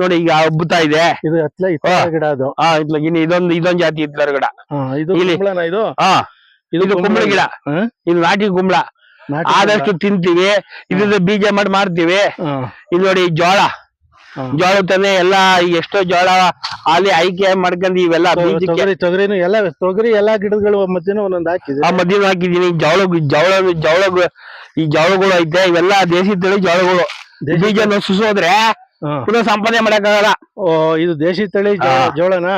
ನೋಡಿ ಈಗ ಹಬ್ಬುತ್ತಾ ಇದೆ. ಗಿಡ ಅದು. ಗಿನ್ನಿ ಇದೊಂದು ಇದೊಂದ್ ಜಾತಿ ಇತ್ಲರ್ ಗಿಡ. ಇದು ಕುಂಬಳ ಗಿಡ. ಇದು ನಾಟಿ ಕುಂಬಳ. ಆದಷ್ಟು ತಿಂತೀವಿ ಇದ್ರದ್ದು ಬೀಜ ಮಾಡಿ ಮಾಡ್ತೀವಿ ಇಲ್ಲಿ ಇದು ನೋಡಿ ಜೋಳ. ಜೋಳ ತನೆ ಎಲ್ಲಾ ಎಷ್ಟೋ ಜೋಳ ಅಲ್ಲಿ ಆಯ್ಕೆ ಮಾಡ್ಕೊಂಡು ಇವೆಲ್ಲ ತೊಗರಿನು ಎಲ್ಲ ತೊಗರಿ ಎಲ್ಲಾ ಗಿಡಗಳು ಮಧ್ಯಾಹ್ನ ಒಂದೊಂದು ಹಾಕಿದೆ ಆ ಮಧ್ಯೆ ಹಾಕಿದೀನಿ ಜೋಳ ಜೋಳ ಜೋಳ ಈ ಜೋಳಗಳು ಐತೆ. ಇವೆಲ್ಲ ದೇಸಿ ತಳಿ ಜೋಳಗಳು ಬೀಜ ಸುಸೋದ್ರೆ. ಪುನಃ ಸಂಪಾದನೆ ಮಾಡಕ್ಕಾಗಲ್ಲ. ಓ ಇದು ದೇಶಿ ತಳಿ ಜೋಳನ?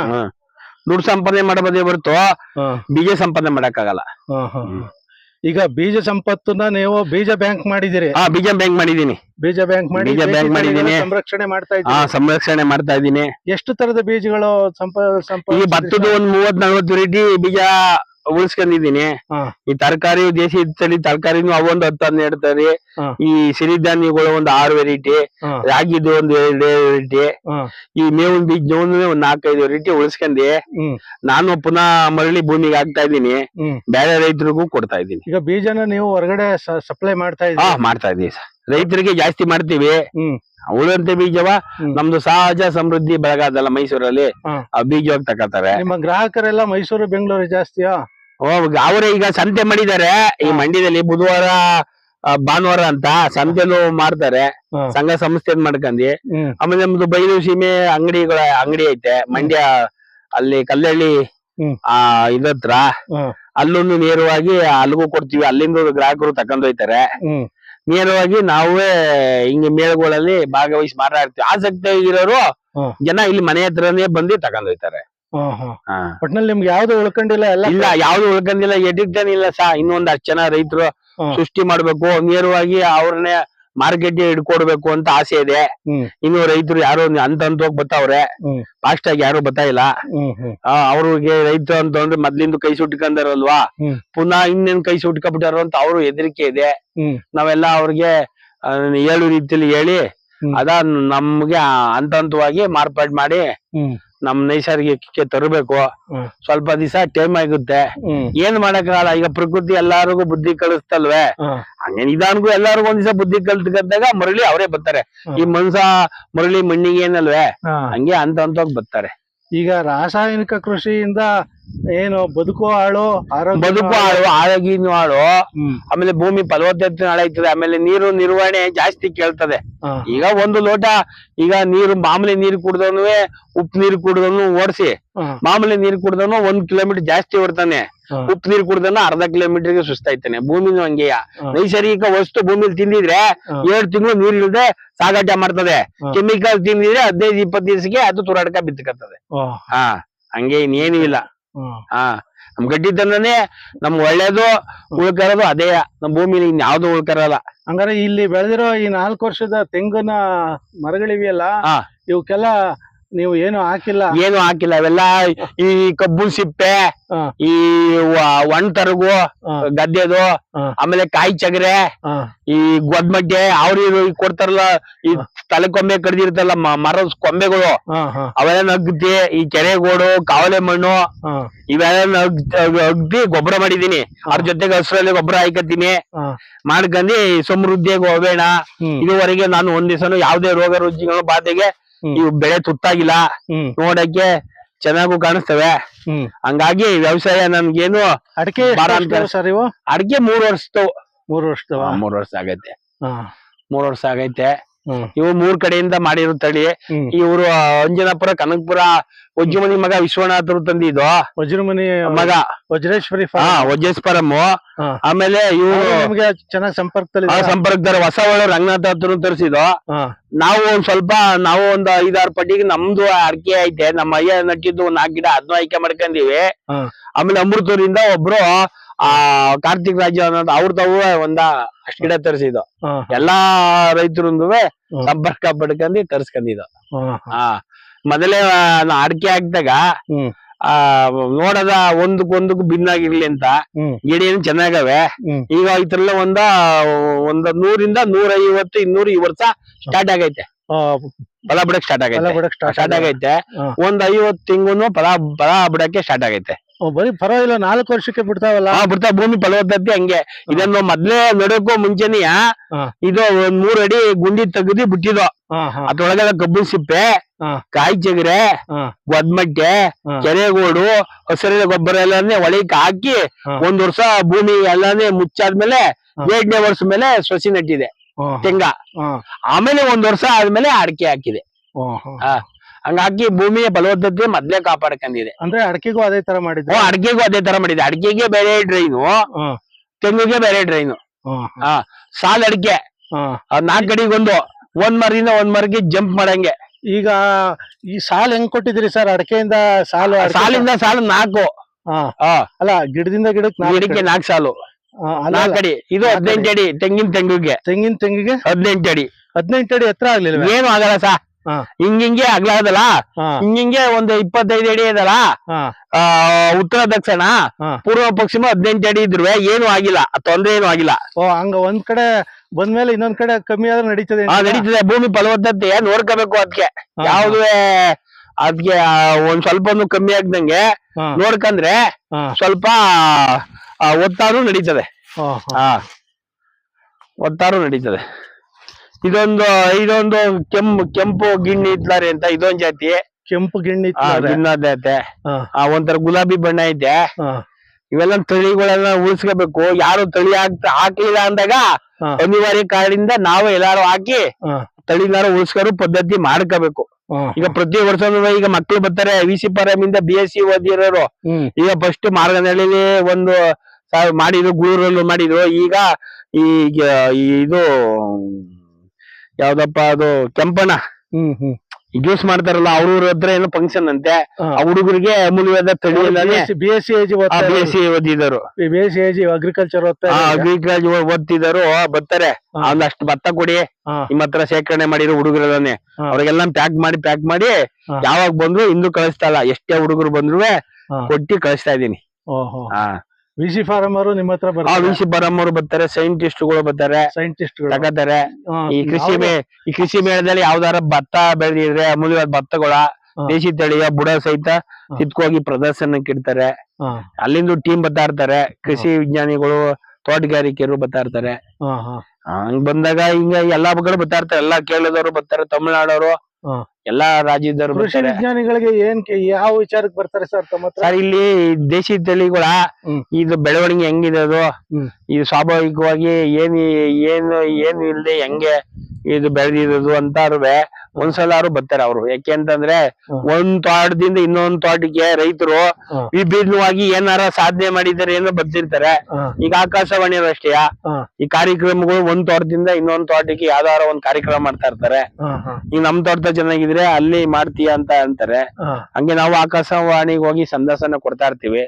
ದುಡ್ಡು ಸಂಪಾದನೆ ಮಾಡಬೋದೇ ಹೊರತು ಹಾ ಬೀಜ ಸಂಪಾದನೆ ಮಾಡಕ್ಕಾಗಲ್ಲ. ಈಗ ಬೀಜ ಸಂಪತ್ತನ್ನ ನೀವು ಬೀಜ ಬ್ಯಾಂಕ್ ಮಾಡಿದಿರಿ ಹಾ ಬೀಜ ಬ್ಯಾಂಕ್ ಮಾಡಿದೀನಿ ಬೀಜ ಬ್ಯಾಂಕ್ ಮಾಡಿ ಬೀಜ ಬ್ಯಾಂಕ್ ಮಾಡಿದೀನಿ. ಸಂರಕ್ಷಣೆ ಮಾಡ್ತಾ ಹಾ ಇದ್ದೀರಿ ಸಂರಕ್ಷಣೆ ಮಾಡ್ತಾ ಇದ್ದೀನಿ. ಎಷ್ಟು ತರದ ಬೀಜಗಳು ಸಂಪ ಸಂಪ ಈ ಭತ್ತದ ಒಂದ್ ಮೂವತ್ ನಲ್ವತ್ತು ವೆರೈಟಿ ಬೀಜ ಉಳಿಸ್ಕೊಂಡಿದೀನಿ ಈ ತರಕಾರಿ ದೇಸಿ ತಳಿ ತರಕಾರಿನೂ ಅವೊಂದು ಹತ್ತು ಹನ್ನೆರಡು ತರಿ ಹಾ. ಈ ಸಿರಿಧಾನ್ಯಗಳು ಒಂದು ಆರು ವೆರೈಟಿ ರಾಗಿದು ಒಂದು ಎರಡು ವೆರೈಟಿ ಈ ಮೇವಿನ ಬೀಜ ಒಂದ್ ನಾಲ್ಕೈದು ವೆರೈಟಿ ಉಳಿಸ್ಕೊಂಡಿ. ನಾನು ಪುನಃ ಮರಳಿ ಭೂಮಿಗೆ ಹಾಕ್ತಾ ಇದ್ದೀನಿ. ಬೇರೆ ರೈತರಿಗೂ ಕೊಡ್ತಾ ಇದ್ದೀನಿ. ಈಗ ಬೀಜನ ನೀವು ಹೊರಗಡೆ ಸಪ್ಲೈ ಮಾಡ್ತಾ ಇದ್ದೀವಿ ಮಾಡ್ತಾ ಇದೀವಿ ಸರ್. ರೈತರಿಗೆ ಜಾಸ್ತಿ ಮಾಡ್ತೀವಿ. ಉಳಿದಂತ ಬೀಜವ. ನಮ್ದು ಸಹಜ ಸಮೃದ್ಧಿ ಬೆಳಗಾದಲ್ಲ ಮೈಸೂರಲ್ಲಿ ಆ ಬೀಜವಾಗಿ ತಗೋತಾರೆ. ನಿಮ್ಮ ಗ್ರಾಹಕರೆಲ್ಲ ಮೈಸೂರು ಬೆಂಗಳೂರು ಜಾಸ್ತಿಯಾ? ಅವರೇ ಈಗ ಸಂತೆ ಮಾಡಿದ್ದಾರೆ. ಈ ಮಂಡ್ಯದಲ್ಲಿ ಬುಧವಾರ ಭಾನುವಾರ ಅಂತ ಸಂತೆನೂ ಮಾಡ್ತಾರೆ. ಹಾ. ಸಂಘ ಸಂಸ್ಥೆ ಮಾಡ್ಕೊಂಡಿ ಆಮೇಲೆ ನಮ್ದು ಬೈಲು ಸೀಮೆ ಅಂಗಡಿಗಳ ಅಂಗಡಿ ಐತೆ. ಮಂಡ್ಯ ಅಲ್ಲಿ ಕಲ್ಲಳ್ಳಿ ಆ ಇದತ್ರ ಅಲ್ಲೊಂದು ನೇರವಾಗಿ ಅಲ್ಲಿಗೂ ಕೊಡ್ತೀವಿ. ಅಲ್ಲಿಂದ ಗ್ರಾಹಕರು ತಕೊಂಡೋಯ್ತಾರೆ ಹ್ಮ್. ನೇರವಾಗಿ ನಾವೇ ಹಿಂಗ ಮೇಳಗಳಲ್ಲಿ ಭಾಗವಹಿಸಿ ಮಾತಾಡ್ತೀವಿ. ಆಸಕ್ತಿ ಇರೋರು ಜನ ಇಲ್ಲಿ ಮನೆ ಹತ್ರನೇ ಬಂದು ತಗೊಂಡೋಯ್ತಾರೆ. ಒಟ್ನಲ್ಲಿ ನಿಮ್ಗೆ ಯಾವ್ದು ಉಳ್ಕೊಂಡಿಲ್ಲ ಎಲ್ಲ ಇಲ್ಲ ಯಾವ್ದು ಉಳ್ಕೊಂಡಿಲ್ಲ ಎಡಿಟ್ ಇಲ್ಲ ಸಾ. ಇನ್ನೊಂದ್ ಹತ್ತು ಜನ ರೈತರು ಸೃಷ್ಟಿ ಮಾಡ್ಬೇಕು. ನೇರವಾಗಿ ಅವ್ರನ್ನೇ ಮಾರ್ಕೆಟ್ ಹಿಡ್ಕೊಡ್ಬೇಕು ಅಂತ ಆಸೆ ಇದೆ ಇನ್ನು ರೈತರು ಯಾರು ಅಂತ ಹಂತವಾಗಿ ಬರ್ತಾವ್ರೆ ಹ್ಮ್. ಫಾಸ್ಟ್ ಆಗಿ ಯಾರು ಬರ್ತಾ ಇಲ್ಲ ಅವ್ರಿಗೆ ರೈತರು ಅಂತಂದ್ರೆ ಮೊದ್ಲಿಂದ ಕೈ ಸುಟ್ಕೊಂಡಾರಲ್ವಾ. ಪುನಃ ಇನ್ನೇನ್ ಕೈ ಸುಟ್ಕೊಂಡ್ಬಿಟ್ಟಾರ ಅಂತ ಅವ್ರು ಹೆದರಿಕೆ ಇದೆ. ನಾವೆಲ್ಲ ಅವ್ರಿಗೆ ಹೇಳು ರೀತಿಯಲ್ಲಿ ಹೇಳಿ. ಅದ ನಮ್ಗೆ ಹಂತ ಹಂತವಾಗಿ ಮಾರ್ಪಾಟ್ ಮಾಡಿ ನಮ್ ನೈಸರ್ಗಿಕಕ್ಕೆ ತರಬೇಕು. ಸ್ವಲ್ಪ ದಿವಸ ಟೈಮ್ ಆಗುತ್ತೆ. ಏನ್ ಮಾಡಕ್ಕಾಗಲ್ಲ? ಈಗ ಪ್ರಕೃತಿ ಎಲ್ಲಾರಿಗೂ ಬುದ್ಧಿ ಕಳಿಸ್ತಲ್ವೇ? ಹಂಗೇನ್ ಹಂಗೆ ನಿಧಾನಕ್ಕೂ ಎಲ್ಲಾರ್ಗು ಒಂದ್ ದಿವಸ ಬುದ್ಧಿ ಕಲ್ತ್ಕಂದಾಗ ಮರಳಿ ಅವರೇ ಬರ್ತಾರೆ. ಈ ಮನ್ಸ ಮರಳಿ ಮಣ್ಣಿಗೆ ಏನಲ್ವೇ. ಹಂಗೆ ಹಂತ ಹಂತವಾಗಿ ಬರ್ತಾರೆ. ಈಗ ರಾಸಾಯನಿಕ ಕೃಷಿಯಿಂದ ಏನು ಬದುಕು ಹಾಳು ಆರೋಗ್ಯ ಬದುಕು ಹಾಳು ಆರೋಗ್ಯನೂ ಹಾಳು ಆಮೇಲೆ ಭೂಮಿ ಫಲವತ್ತತೆ ಹಾಳಾಯ್ತದೆ ಆಮೇಲೆ ನೀರು ನಿರ್ವಹಣೆ ಜಾಸ್ತಿ ಕೇಳ್ತದೆ. ಈಗ ಒಂದು ಲೋಟ ಈಗ ನೀರು ಮಾಮೂಲಿ ನೀರು ಕುಡ್ದನು ಉಪ್ಪು ನೀರು ಕುಡ್ದನು ಓಡಿಸಿ ಮಾಮೂಲಿ ನೀರು ಕುಡ್ದನು ಒಂದ್ ಕಿಲೋಮೀಟರ್ ಜಾಸ್ತಿ ಓಡ್ತಾನೆ ಹಾ. ಉಪ್ಪು ನೀರು ಕುಡ್ದನ್ನ ಅರ್ಧ ಕಿಲೋಮೀಟರ್ಗೆ ಸುಸ್ತಾಯ್ತಾನೆ ಭೂಮಿನೂ ಹಂಗೆಯ. ನೈಸರ್ಗಿಕ ವಸ್ತು ಭೂಮಿಲಿ ತಿಂದಿದ್ರೆ. ಏಳು ತಿಂಗಳು ನೀರ್ ಇಲ್ಲದೆ ಸಾಗಾಟ ಮಾಡ್ತದೆ. ಕೆಮಿಕಲ್ ತಿಂದಿದ್ರೆ ಹದಿನೈದು ಇಪ್ಪತ್ತು ದಿವಸಕ್ಕೆ ಅದು ತುರಾಡ್ಕ ಬಿತ್ತಕತ್ತದೆ ಹಾ ಹಂಗೆ ಇನ್ನೇನು ಇಲ್ಲ. ಹಾ ನಮ್ ಗಟ್ಟಿತನನೇ ನಮ್ ಒಳ್ಳೇದು ಉಳ್ಕರೋದು ಅದೇ ನಮ್ ಭೂಮಿಲಿ ಇನ್ಯಾವ್ದು ಉಳ್ಕರಲ್ಲ. ಹಂಗಾರೆ ಇಲ್ಲಿ ಬೆಳೆದಿರೋ ಈ ನಾಲ್ಕು ವರ್ಷದ ತೆಂಗಿನ ಮರಗಳಿವೆಯಲ್ಲ. ಇವಕ್ಕೆಲ್ಲ ನೀವು ಏನು ಹಾಕಿಲ್ಲ? ಏನು ಹಾಕಿಲ್ಲ. ಅವೆಲ್ಲ ಈ ಕಬ್ಬು ಸಿಪ್ಪೆ ಈ ಒಣ ತರಗು. ಗದ್ದೆದು ಆಮೇಲೆ ಕಾಯಿ ಚಗರೆ ಈ ಗೊದ್ಮಡ್ಡೆ ಅವ್ರು ಕೊಡ್ತಾರಲ್ಲ ಈ ತಲೆ ಕೊಂಬೆ ಕಡ್ದಿರ್ತಲ್ಲ ಮರದ ಕೊಂಬೆಗಳು. ಅವೆಲ್ಲ ನಗ್ತಿ ಈ ಕೆರೆಗೋಡು ಕಾವಲೆ ಮಣ್ಣು ಇವೆಲ್ಲ ಅಗ್ದಿ ಗೊಬ್ಬರ ಮಾಡಿದೀನಿ ಅವ್ರ ಜೊತೆಗೆ ಹಸಿರಲ್ಲಿ ಗೊಬ್ಬರ ಹಾಕತ್ತೀನಿ ಮಾಡ್ಕಂದಿ ಮಾಡ್ಕಂಡು ಸಮೃದ್ಧಿಯಾಗಿ ಹೋಗೋಣ. ಇದುವರೆಗೆ ನಾನು ಒಂದ್ ದಿವಸನು ಯಾವ್ದೇ ರೋಗ ರುಜಿನ ಬಾಧೆಗೆ. ಇವು ಬೆಳೆ ತುತ್ತಾಗಿಲ್ಲ. ನೋಡಕ್ಕೆ ಚೆನ್ನಾಗೂ ಕಾಣಿಸ್ತವೆ. ಹಂಗಾಗಿ ವ್ಯವಸಾಯ ನಮ್ಗೇನು ಅಡಿಕೆ ಸರ್ ಇವು ಅಡಿಕೆ ಮೂರ್ ವರ್ಷದ್ದು. ಮೂರ್ ವರ್ಷದ ಮೂರ್ ವರ್ಷ ಆಗೈತೆ. ಮೂರ್ ವರ್ಷ ಆಗೈತೆ. ಇವು ಮೂರ್ ಕಡೆಯಿಂದ ಮಾಡಿರೋ ತಳಿ ಇವರು ಅಂಜನಾಪುರ ಕನಕಪುರ ಒಜ್ಜುಮನಿ ಮಗ ವಿಶ್ವನಾಥರು ತಂದಿದ್ದು. ವಜ್ರಮನಿ ಮಗ. ವಜ್ರೇಶ್ವರಿ ಹಾ. ಆಮೇಲೆ ಇವರು ನಿಮ್ಗೆ ಚೆನ್ನಾಗಿ ಸಂಪರ್ಕದಲ್ಲಿ ಆ ಸಂಪರ್ಕದವ್ರು ಹೊಸ ಒಳ್ಳೆ ರಂಗನಾಥ ಹತ್ರ ತರಿಸಿದ್ದು. ನಾವು ಒಂದ್ ಸ್ವಲ್ಪ ನಾವು ಒಂದ್ ಐದಾರು ಪಟ್ಟಿಗೆ ನಮ್ದು ಅಡಿಕೆ ಐತೆ ನಮ್ಮ ಅಯ್ಯ ನಟ್ಟಿದ್ದು ಒಂದ್ ನಾಲ್ಕು ಗಿಡ ಅದ್ನ ಆಯ್ಕೆ ಮಾಡ್ಕೊಂಡಿವಿ ಆಮೇಲೆ ಅಮೃತೂರಿಂದ ಒಬ್ರು ಆ ಕಾರ್ತಿಕ್ ರಾಜ ಅನ್ನೋದು ಅವ್ರ ತಾವು ಒಂದ ಅಷ್ಟ್ ಗಿಡ ತರಿಸಿದ್ದು. ಎಲ್ಲಾ ರೈತರು ಸಂಪರ್ಕ ಪಡ್ಕೊಂಡಿ ತರ್ಸ್ಕೊಂಡಿದ್ದು ಹಾ. ಮೊದಲೇ ನಾ ಅಡಿಕೆ ಹಾಕಿದಾಗ ಹ್ಮ್. ಆ ನೋಡದ ಒಂದಕ್ಕೊಂದಕ್ಕೂ ಭಿನ್ನಾಗಿರ್ಲಿ ಅಂತ ಹ್ಮ್. ಗಿಡ ಏನು ಚೆನ್ನಾಗವೆ. ಹ್ಮ್. ಈಗ ಇದ್ರಲ್ಲ ಒಂದ ಒಂದ್ ನೂರಿಂದ ನೂರ ಐವತ್ತು ಇನ್ನೂರು ಈ ವರ್ಷ ಸ್ಟಾರ್ಟ್ ಆಗೈತೆ. ಆ, ಫಲ ಬಿಡಕ್ ಸ್ಟಾರ್ಟ್ ಆಗೈತೆ. ಬಿಡಕ್ ಸ್ಟಾರ್ಟ್ ಸ್ಟಾರ್ಟ್ ಆಗೈತೆ. ಹಾ. ಒಂದ್ ಐವತ್ ತಿಂಗುನು ಫಲ ಫಲ ಬಿಡಕ್ಕೆ ಸ್ಟಾರ್ಟ್ ಆಗೈತೆ. ಬರೀ ಪರವಾಗಿಲ್ಲ ನಾಲ್ಕು ವರ್ಷಕ್ಕೆ ಬಿಡ್ತಾವಲ್ಲ? ಆ ಬಿಡ್ತಾ ಭೂಮಿ ಫಲವತ್ತತೆ ಹಂಗೆ. ಇದನ್ನು ಮೊದ್ಲೇ ನಡಕೋ ಮುಂಚೆನೆಯ ಹಾ. ಇದು ಒಂದ್ ಮೂರ್ ಅಡಿ ಗುಂಡಿ ತೆಗ್ದಿ ಬಿಟ್ಟಿದ್ದು ಹಾ ಹಾ. ಅದ್ರೊಳಗೆಲ್ಲ ಕಬ್ಬಿನ ಸಿಪ್ಪೆ. ಕಾಯಿ ಚಗರೆ ಒದ್ಮಡ್ಡೆ. ಕೆರೆಗೋಡು ಹಸಿರಿನ ಗೊಬ್ಬರ ಎಲ್ಲಾನೇ ಒಳಗೆ ಹಾಕಿ. ಒಂದ್ ವರ್ಷ ಭೂಮಿ ಎಲ್ಲಾನೇ ಮುಚ್ಚಾದ್ಮೇಲೆ. ಎರಡನೇ ವರ್ಷ ಮೇಲೆ ಸೊಸಿ ನೆಟ್ಟಿದೆ ತೆಂಗ. ಆಮೇಲೆ ಒಂದ್ ವರ್ಷ ಆದ್ಮೇಲೆ ಅಡಿಕೆ ಹಾಕಿದೆ. ಹಂಗಾಗಿ ಭೂಮಿಯ ಫಲವತ್ತತೆ ಮೊದ್ಲೇ ಕಾಪಾಡ್ಕೊಂಡಿದೆ. ಅಂದ್ರೆ ಅಡಿಕೆಗೂ ಅದೇ ತರ ಮಾಡಿದ್ರು? ಅಡಿಕೆಗೂ ಅದೇ ತರ ಮಾಡಿದೆ. ಅಡಿಕೆಗೆ ಬೇರೆ ಡ್ರೈನು ತೆಂಗಿಗೆ ಬೇರೆ ಡ್ರೈನು. ಸಾಲ್ ಅಡಿಕೆ ನಾಲ್ಕಡಿಗೊಂದು ನಾಲ್ಕು ಕಡೆಗೊಂದು ಒಂದ್ ಮರದಿಂದ ಒಂದ್ ಮರಕ್ಕೆ ಜಂಪ್ ಮಾಡಂಗೆ. ಈಗ ಈ ಸಾಲ್ ಹೆಂಗ್ ಕೊಟ್ಟಿದ್ರಿ ಸರ್? ಅಡಕೆಯಿಂದ ಸಾಲು ಸಾಲಿಂದ ಸಾಲು ನಾಲ್ಕು. ಅಲ್ಲ ಗಿಡದಿಂದ ಗಿಡಕ್ಕೆ ನಾಲ್ಕು ಗಿಡಕ್ಕೆ ನಾಲ್ಕು ಸಾಲು. ನಾಲ್ಕು ಅಡಿ. ಇದು ಹದಿನೆಂಟು ಅಡಿ. ತೆಂಗಿನ ತೆಂಗಿಗೆ. ತೆಂಗಿನ ತೆಂಗಿಗೆ? ಹದಿನೆಂಟು ಅಡಿ. ಹದಿನೆಂಟು ಅಡಿ ಎತ್ತರ ಆಗ್ಲಿಲ್ಲ ಏನು ಆಗಲ್ಲ ಸಾ. ಹಿಂಗಿಂಗೆ ಆಗ್ಲಾಗದಲ್ಲ ಹಾ. ಹಿಂಗಿಂಗೆ ಒಂದು ಇಪ್ಪತ್ತೈದು ಅಡಿ ಇದಲ್ಲ ಉತ್ತರ ದಕ್ಷಿಣ ಪೂರ್ವ ಪಶ್ಚಿಮ ಹದಿನೆಂಟು ಅಡಿ ಇದ್ರು ಏನು ಆಗಿಲ್ಲ. ತೊಂದ್ರೆ ಏನು ಆಗಿಲ್ಲ. ಹಂಗ ಒಂದ್ ಕಡೆ ಬಂದ್ಮೇಲೆ ಇನ್ನೊಂದ್ ಕಡೆ ಕಮ್ಮಿ ಆದ್ರೆ ನಡೀತದೆ ಆ? ನಡೀತದೆ. ಭೂಮಿ ಫಲವತ್ತತೆ ನೋಡ್ಕೋಬೇಕು ಅದಕ್ಕೆ ಹಾ, ಯಾವುದೇ ಅದಕ್ಕೆ ಒಂದ್ ಸ್ವಲ್ಪ ಕಮ್ಮಿ ಆಗ್ದಂಗೆ ಹಾ, ನೋಡ್ಕಂದ್ರೆ ಹಾ, ಸ್ವಲ್ಪ ಆ, ಒತ್ತಾರು ನಡೀತದೆ. ಹಾ, ಹಾ. ಹಾ. ಒತ್ತಾರು ನಡೀತದೆ. ಇದೊಂದು ಇದೊಂದು ಕೆಂಪು ಕೆಂಪು ಗಿಣ್ಣಿ ಇತ್ಲಾರಿ ಅಂತ ಇದೊಂದ್ ಜಾತಿ. ಕೆಂಪು ಗಿಣ್ಣಿ ಆ, ಇತ್ತು ಐತೆ ಆ ಒಂಥರ ಗುಲಾಬಿ ಬಣ್ಣ ಐತೆ. ಇವೆಲ್ಲ ತಳಿಗಳನ್ನ ಉಳಿಸ್ಕೋಬೇಕು. ಯಾರು ತಳಿ ಹಾಕ್ತ ಹಾಕ್ಲಿಲ್ಲ ಅಂದಾಗ ಅನಿವಾರ್ಯ ಕಾರಣದಿಂದ ನಾವು ಎಲ್ಲಾರು ಹಾಕಿ ತಳಿನಾರು ಉಳಿಸ್ಕೋ ಪದ್ಧತಿ ಮಾಡ್ಕೋಬೇಕು. ಈಗ ಪ್ರತಿ ವರ್ಷ ಈಗ ಮಕ್ಳು ಬರ್ತಾರೆ ವಿ ಸಿ ಇಂದ ಬಿ ಎಸ್ ಸಿ ಓದಿರೋರು. ಈಗ ಫಸ್ಟ್ ಮಾರ್ಗನಹಳ್ಳಿಲಿ ಒಂದು ಮಾಡಿದ್ರು ಗೂಳೂರಲ್ಲೂ ಮಾಡಿದ್ರು. ಈಗ ಈಗ ಈ ಇದು ಯಾವ್ದಪ್ಪ ಅದು ಕೆಂಪಣ್ಣ. ಹ್ಮ್ ಹ್ಮ್. ಜ್ಯೂಸ್ ಮಾಡ್ತಾರಲ್ಲ ಅವ್ರ ಹತ್ರ ಏನೋ ಫಂಕ್ಷನ್ ಅಂತೆ ಆ ಹುಡುಗರಿಗೆ ಅಮೂಲ್ಯವಾದ ತಳಿ B S C AG B S C ಓದಿದರು B S C AG agriculture. Agriculture ಓದ್ತಿದಾರು ಬರ್ತಾರೆ. ಒಂದಷ್ಟು ಭತ್ತ ಕೊಡಿ. ನಿಮ್ಮ ಹತ್ರ ಶೇಖರಣೆ ಮಾಡಿರೋ ಹುಡುಗರಲ್ಲೇ. ಅವ್ರಿಗೆಲ್ಲ ಪ್ಯಾಕ್ ಮಾಡಿ ಪ್ಯಾಕ್ ಮಾಡಿ. ಯಾವಾಗ ಬಂದ್ರು ಇಂದು ಕಳಿಸ್ತಾ ಇಲ್ಲ ಎಷ್ಟೇ ಹುಡುಗರು ಬಂದ್ರು. ಕೊಟ್ಟಿ ಕಳಿಸ್ತಾ ಇದೀನಿ ಓಹೋ ಹಾ ವಿ ಸಿ ಫಾರಂ ಅವರು ನಿಮ್ಮ ಹತ್ರ ಬರ್ತಾರೆ. ವಿಸಿ ಬರಮ್ಮರು ಬರ್ತಾರೆ ಸೈಂಟಿಸ್ಟ್ಗಳು ಬರ್ತಾರೆ ಸೈಂಟಿಸ್ಟ್ ತಗತಾರೆ. ಈ ಕೃಷಿ ಮೇ ಈ ಕೃಷಿ ಮೇಳದಲ್ಲಿ ಯಾವ್ದಾರ ಭತ್ತ ಬೆಳೆದಿದ್ರೆ ಅಮೂಲ್ಯವಾದ ಭತ್ತಗಳ. ದೇಶಿ ತಳಿಯ ಬುಡ ಸಹಿತ ಕಿತ್ಕೋಗಿ ಪ್ರದರ್ಶನಕ್ಕೆ ಇಡ್ತಾರೆ. ಅಲ್ಲಿಂದ ಟೀಮ್ ಬರ್ತಾ ಇರ್ತಾರೆ. ಕೃಷಿ ವಿಜ್ಞಾನಿಗಳು ತೋಟಗಾರಿಕೆಯರು ಬರ್ತಾ ಇರ್ತಾರೆ. ಹಂಗ್ ಬಂದಾಗ ಹಿಂಗ ಎಲ್ಲಾ ಬಗ್ಗೆ ಬರ್ತಾ ಇರ್ತಾರೆ. ಎಲ್ಲಾ ಕೇರಳದವರು ಬರ್ತಾರೆ ತಮಿಳ್ನಾಡವರು. ಎಲ್ಲಾ ರಾಜ್ಯದವರು ಕೃಷಿ ಬರ್ತಾರೆ ವಿಜ್ಞಾನಿಗಳಿಗೆ ಏನ್ ಕೆ- ಯಾವ ವಿಚಾರಕ್ಕೆ ಬರ್ತಾರೆ ಸರ್ ತಮ್ಮ ಹತ್ರ ಸರ್ ಇಲ್ಲಿ ದೇಶಿ ತಳಿಗಳ ಹ್ಮ್. ಇದು ಬೆಳವಣಿಗೆ ಹೆಂಗಿದೆ ಅದು ಹ್ಮ್. ಇದು ಸ್ವಾಭಾವಿಕವಾಗಿ ಏನ್ ಏನು ಏನು ಇಲ್ದೆ ಹೆಂಗೆ ಇದು ಬೆಳೆದಿರೋದು ಅಂತಾರುವೆ. ಒಂದ್ಸಲಾರು ಬರ್ತಾರೆ ಅವರು. ಯಾಕೆ ಅಂತಂದ್ರೆ ಹ್ಮ್. ಒಂದ್ ತೋಟದಿಂದ ಇನ್ನೊಂದ್ ತೋಟಕ್ಕೆ ರೈತರು ವಿಭಿನ್ನವಾಗಿ ಏನಾರ ಸಾಧನೆ ಮಾಡಿದ್ದಾರೆ ಏನೋ ಬರ್ತಿರ್ತಾರೆ. ಈಗ ಆಕಾಶವಾಣಿ ಅಷ್ಟೇ ಈ ಕಾರ್ಯಕ್ರಮಗಳು ಒಂದ್ ತೋಟದಿಂದ ಇನ್ನೊಂದ್ ತೋಟಕ್ಕೆ ಯಾವ್ದಾರ ಒಂದ್ ಕಾರ್ಯಕ್ರಮ ಮಾಡ್ತಾ ಇರ್ತಾರೆ. ಈಗ ನಮ್ ತೋಟದ ಚೆನ್ನಾಗಿದ್ರೆ ಅಲ್ಲಿ ಮಾಡ್ತೀಯ ಅಂತ ಅಂತಾರೆ. ಹಂಗೆ ನಾವು ಆಕಾಶವಾಣಿಗೆ ಹೋಗಿ ಸಂದರ್ಶನ ಕೊಡ್ತಾ ಇರ್ತೀವಿ.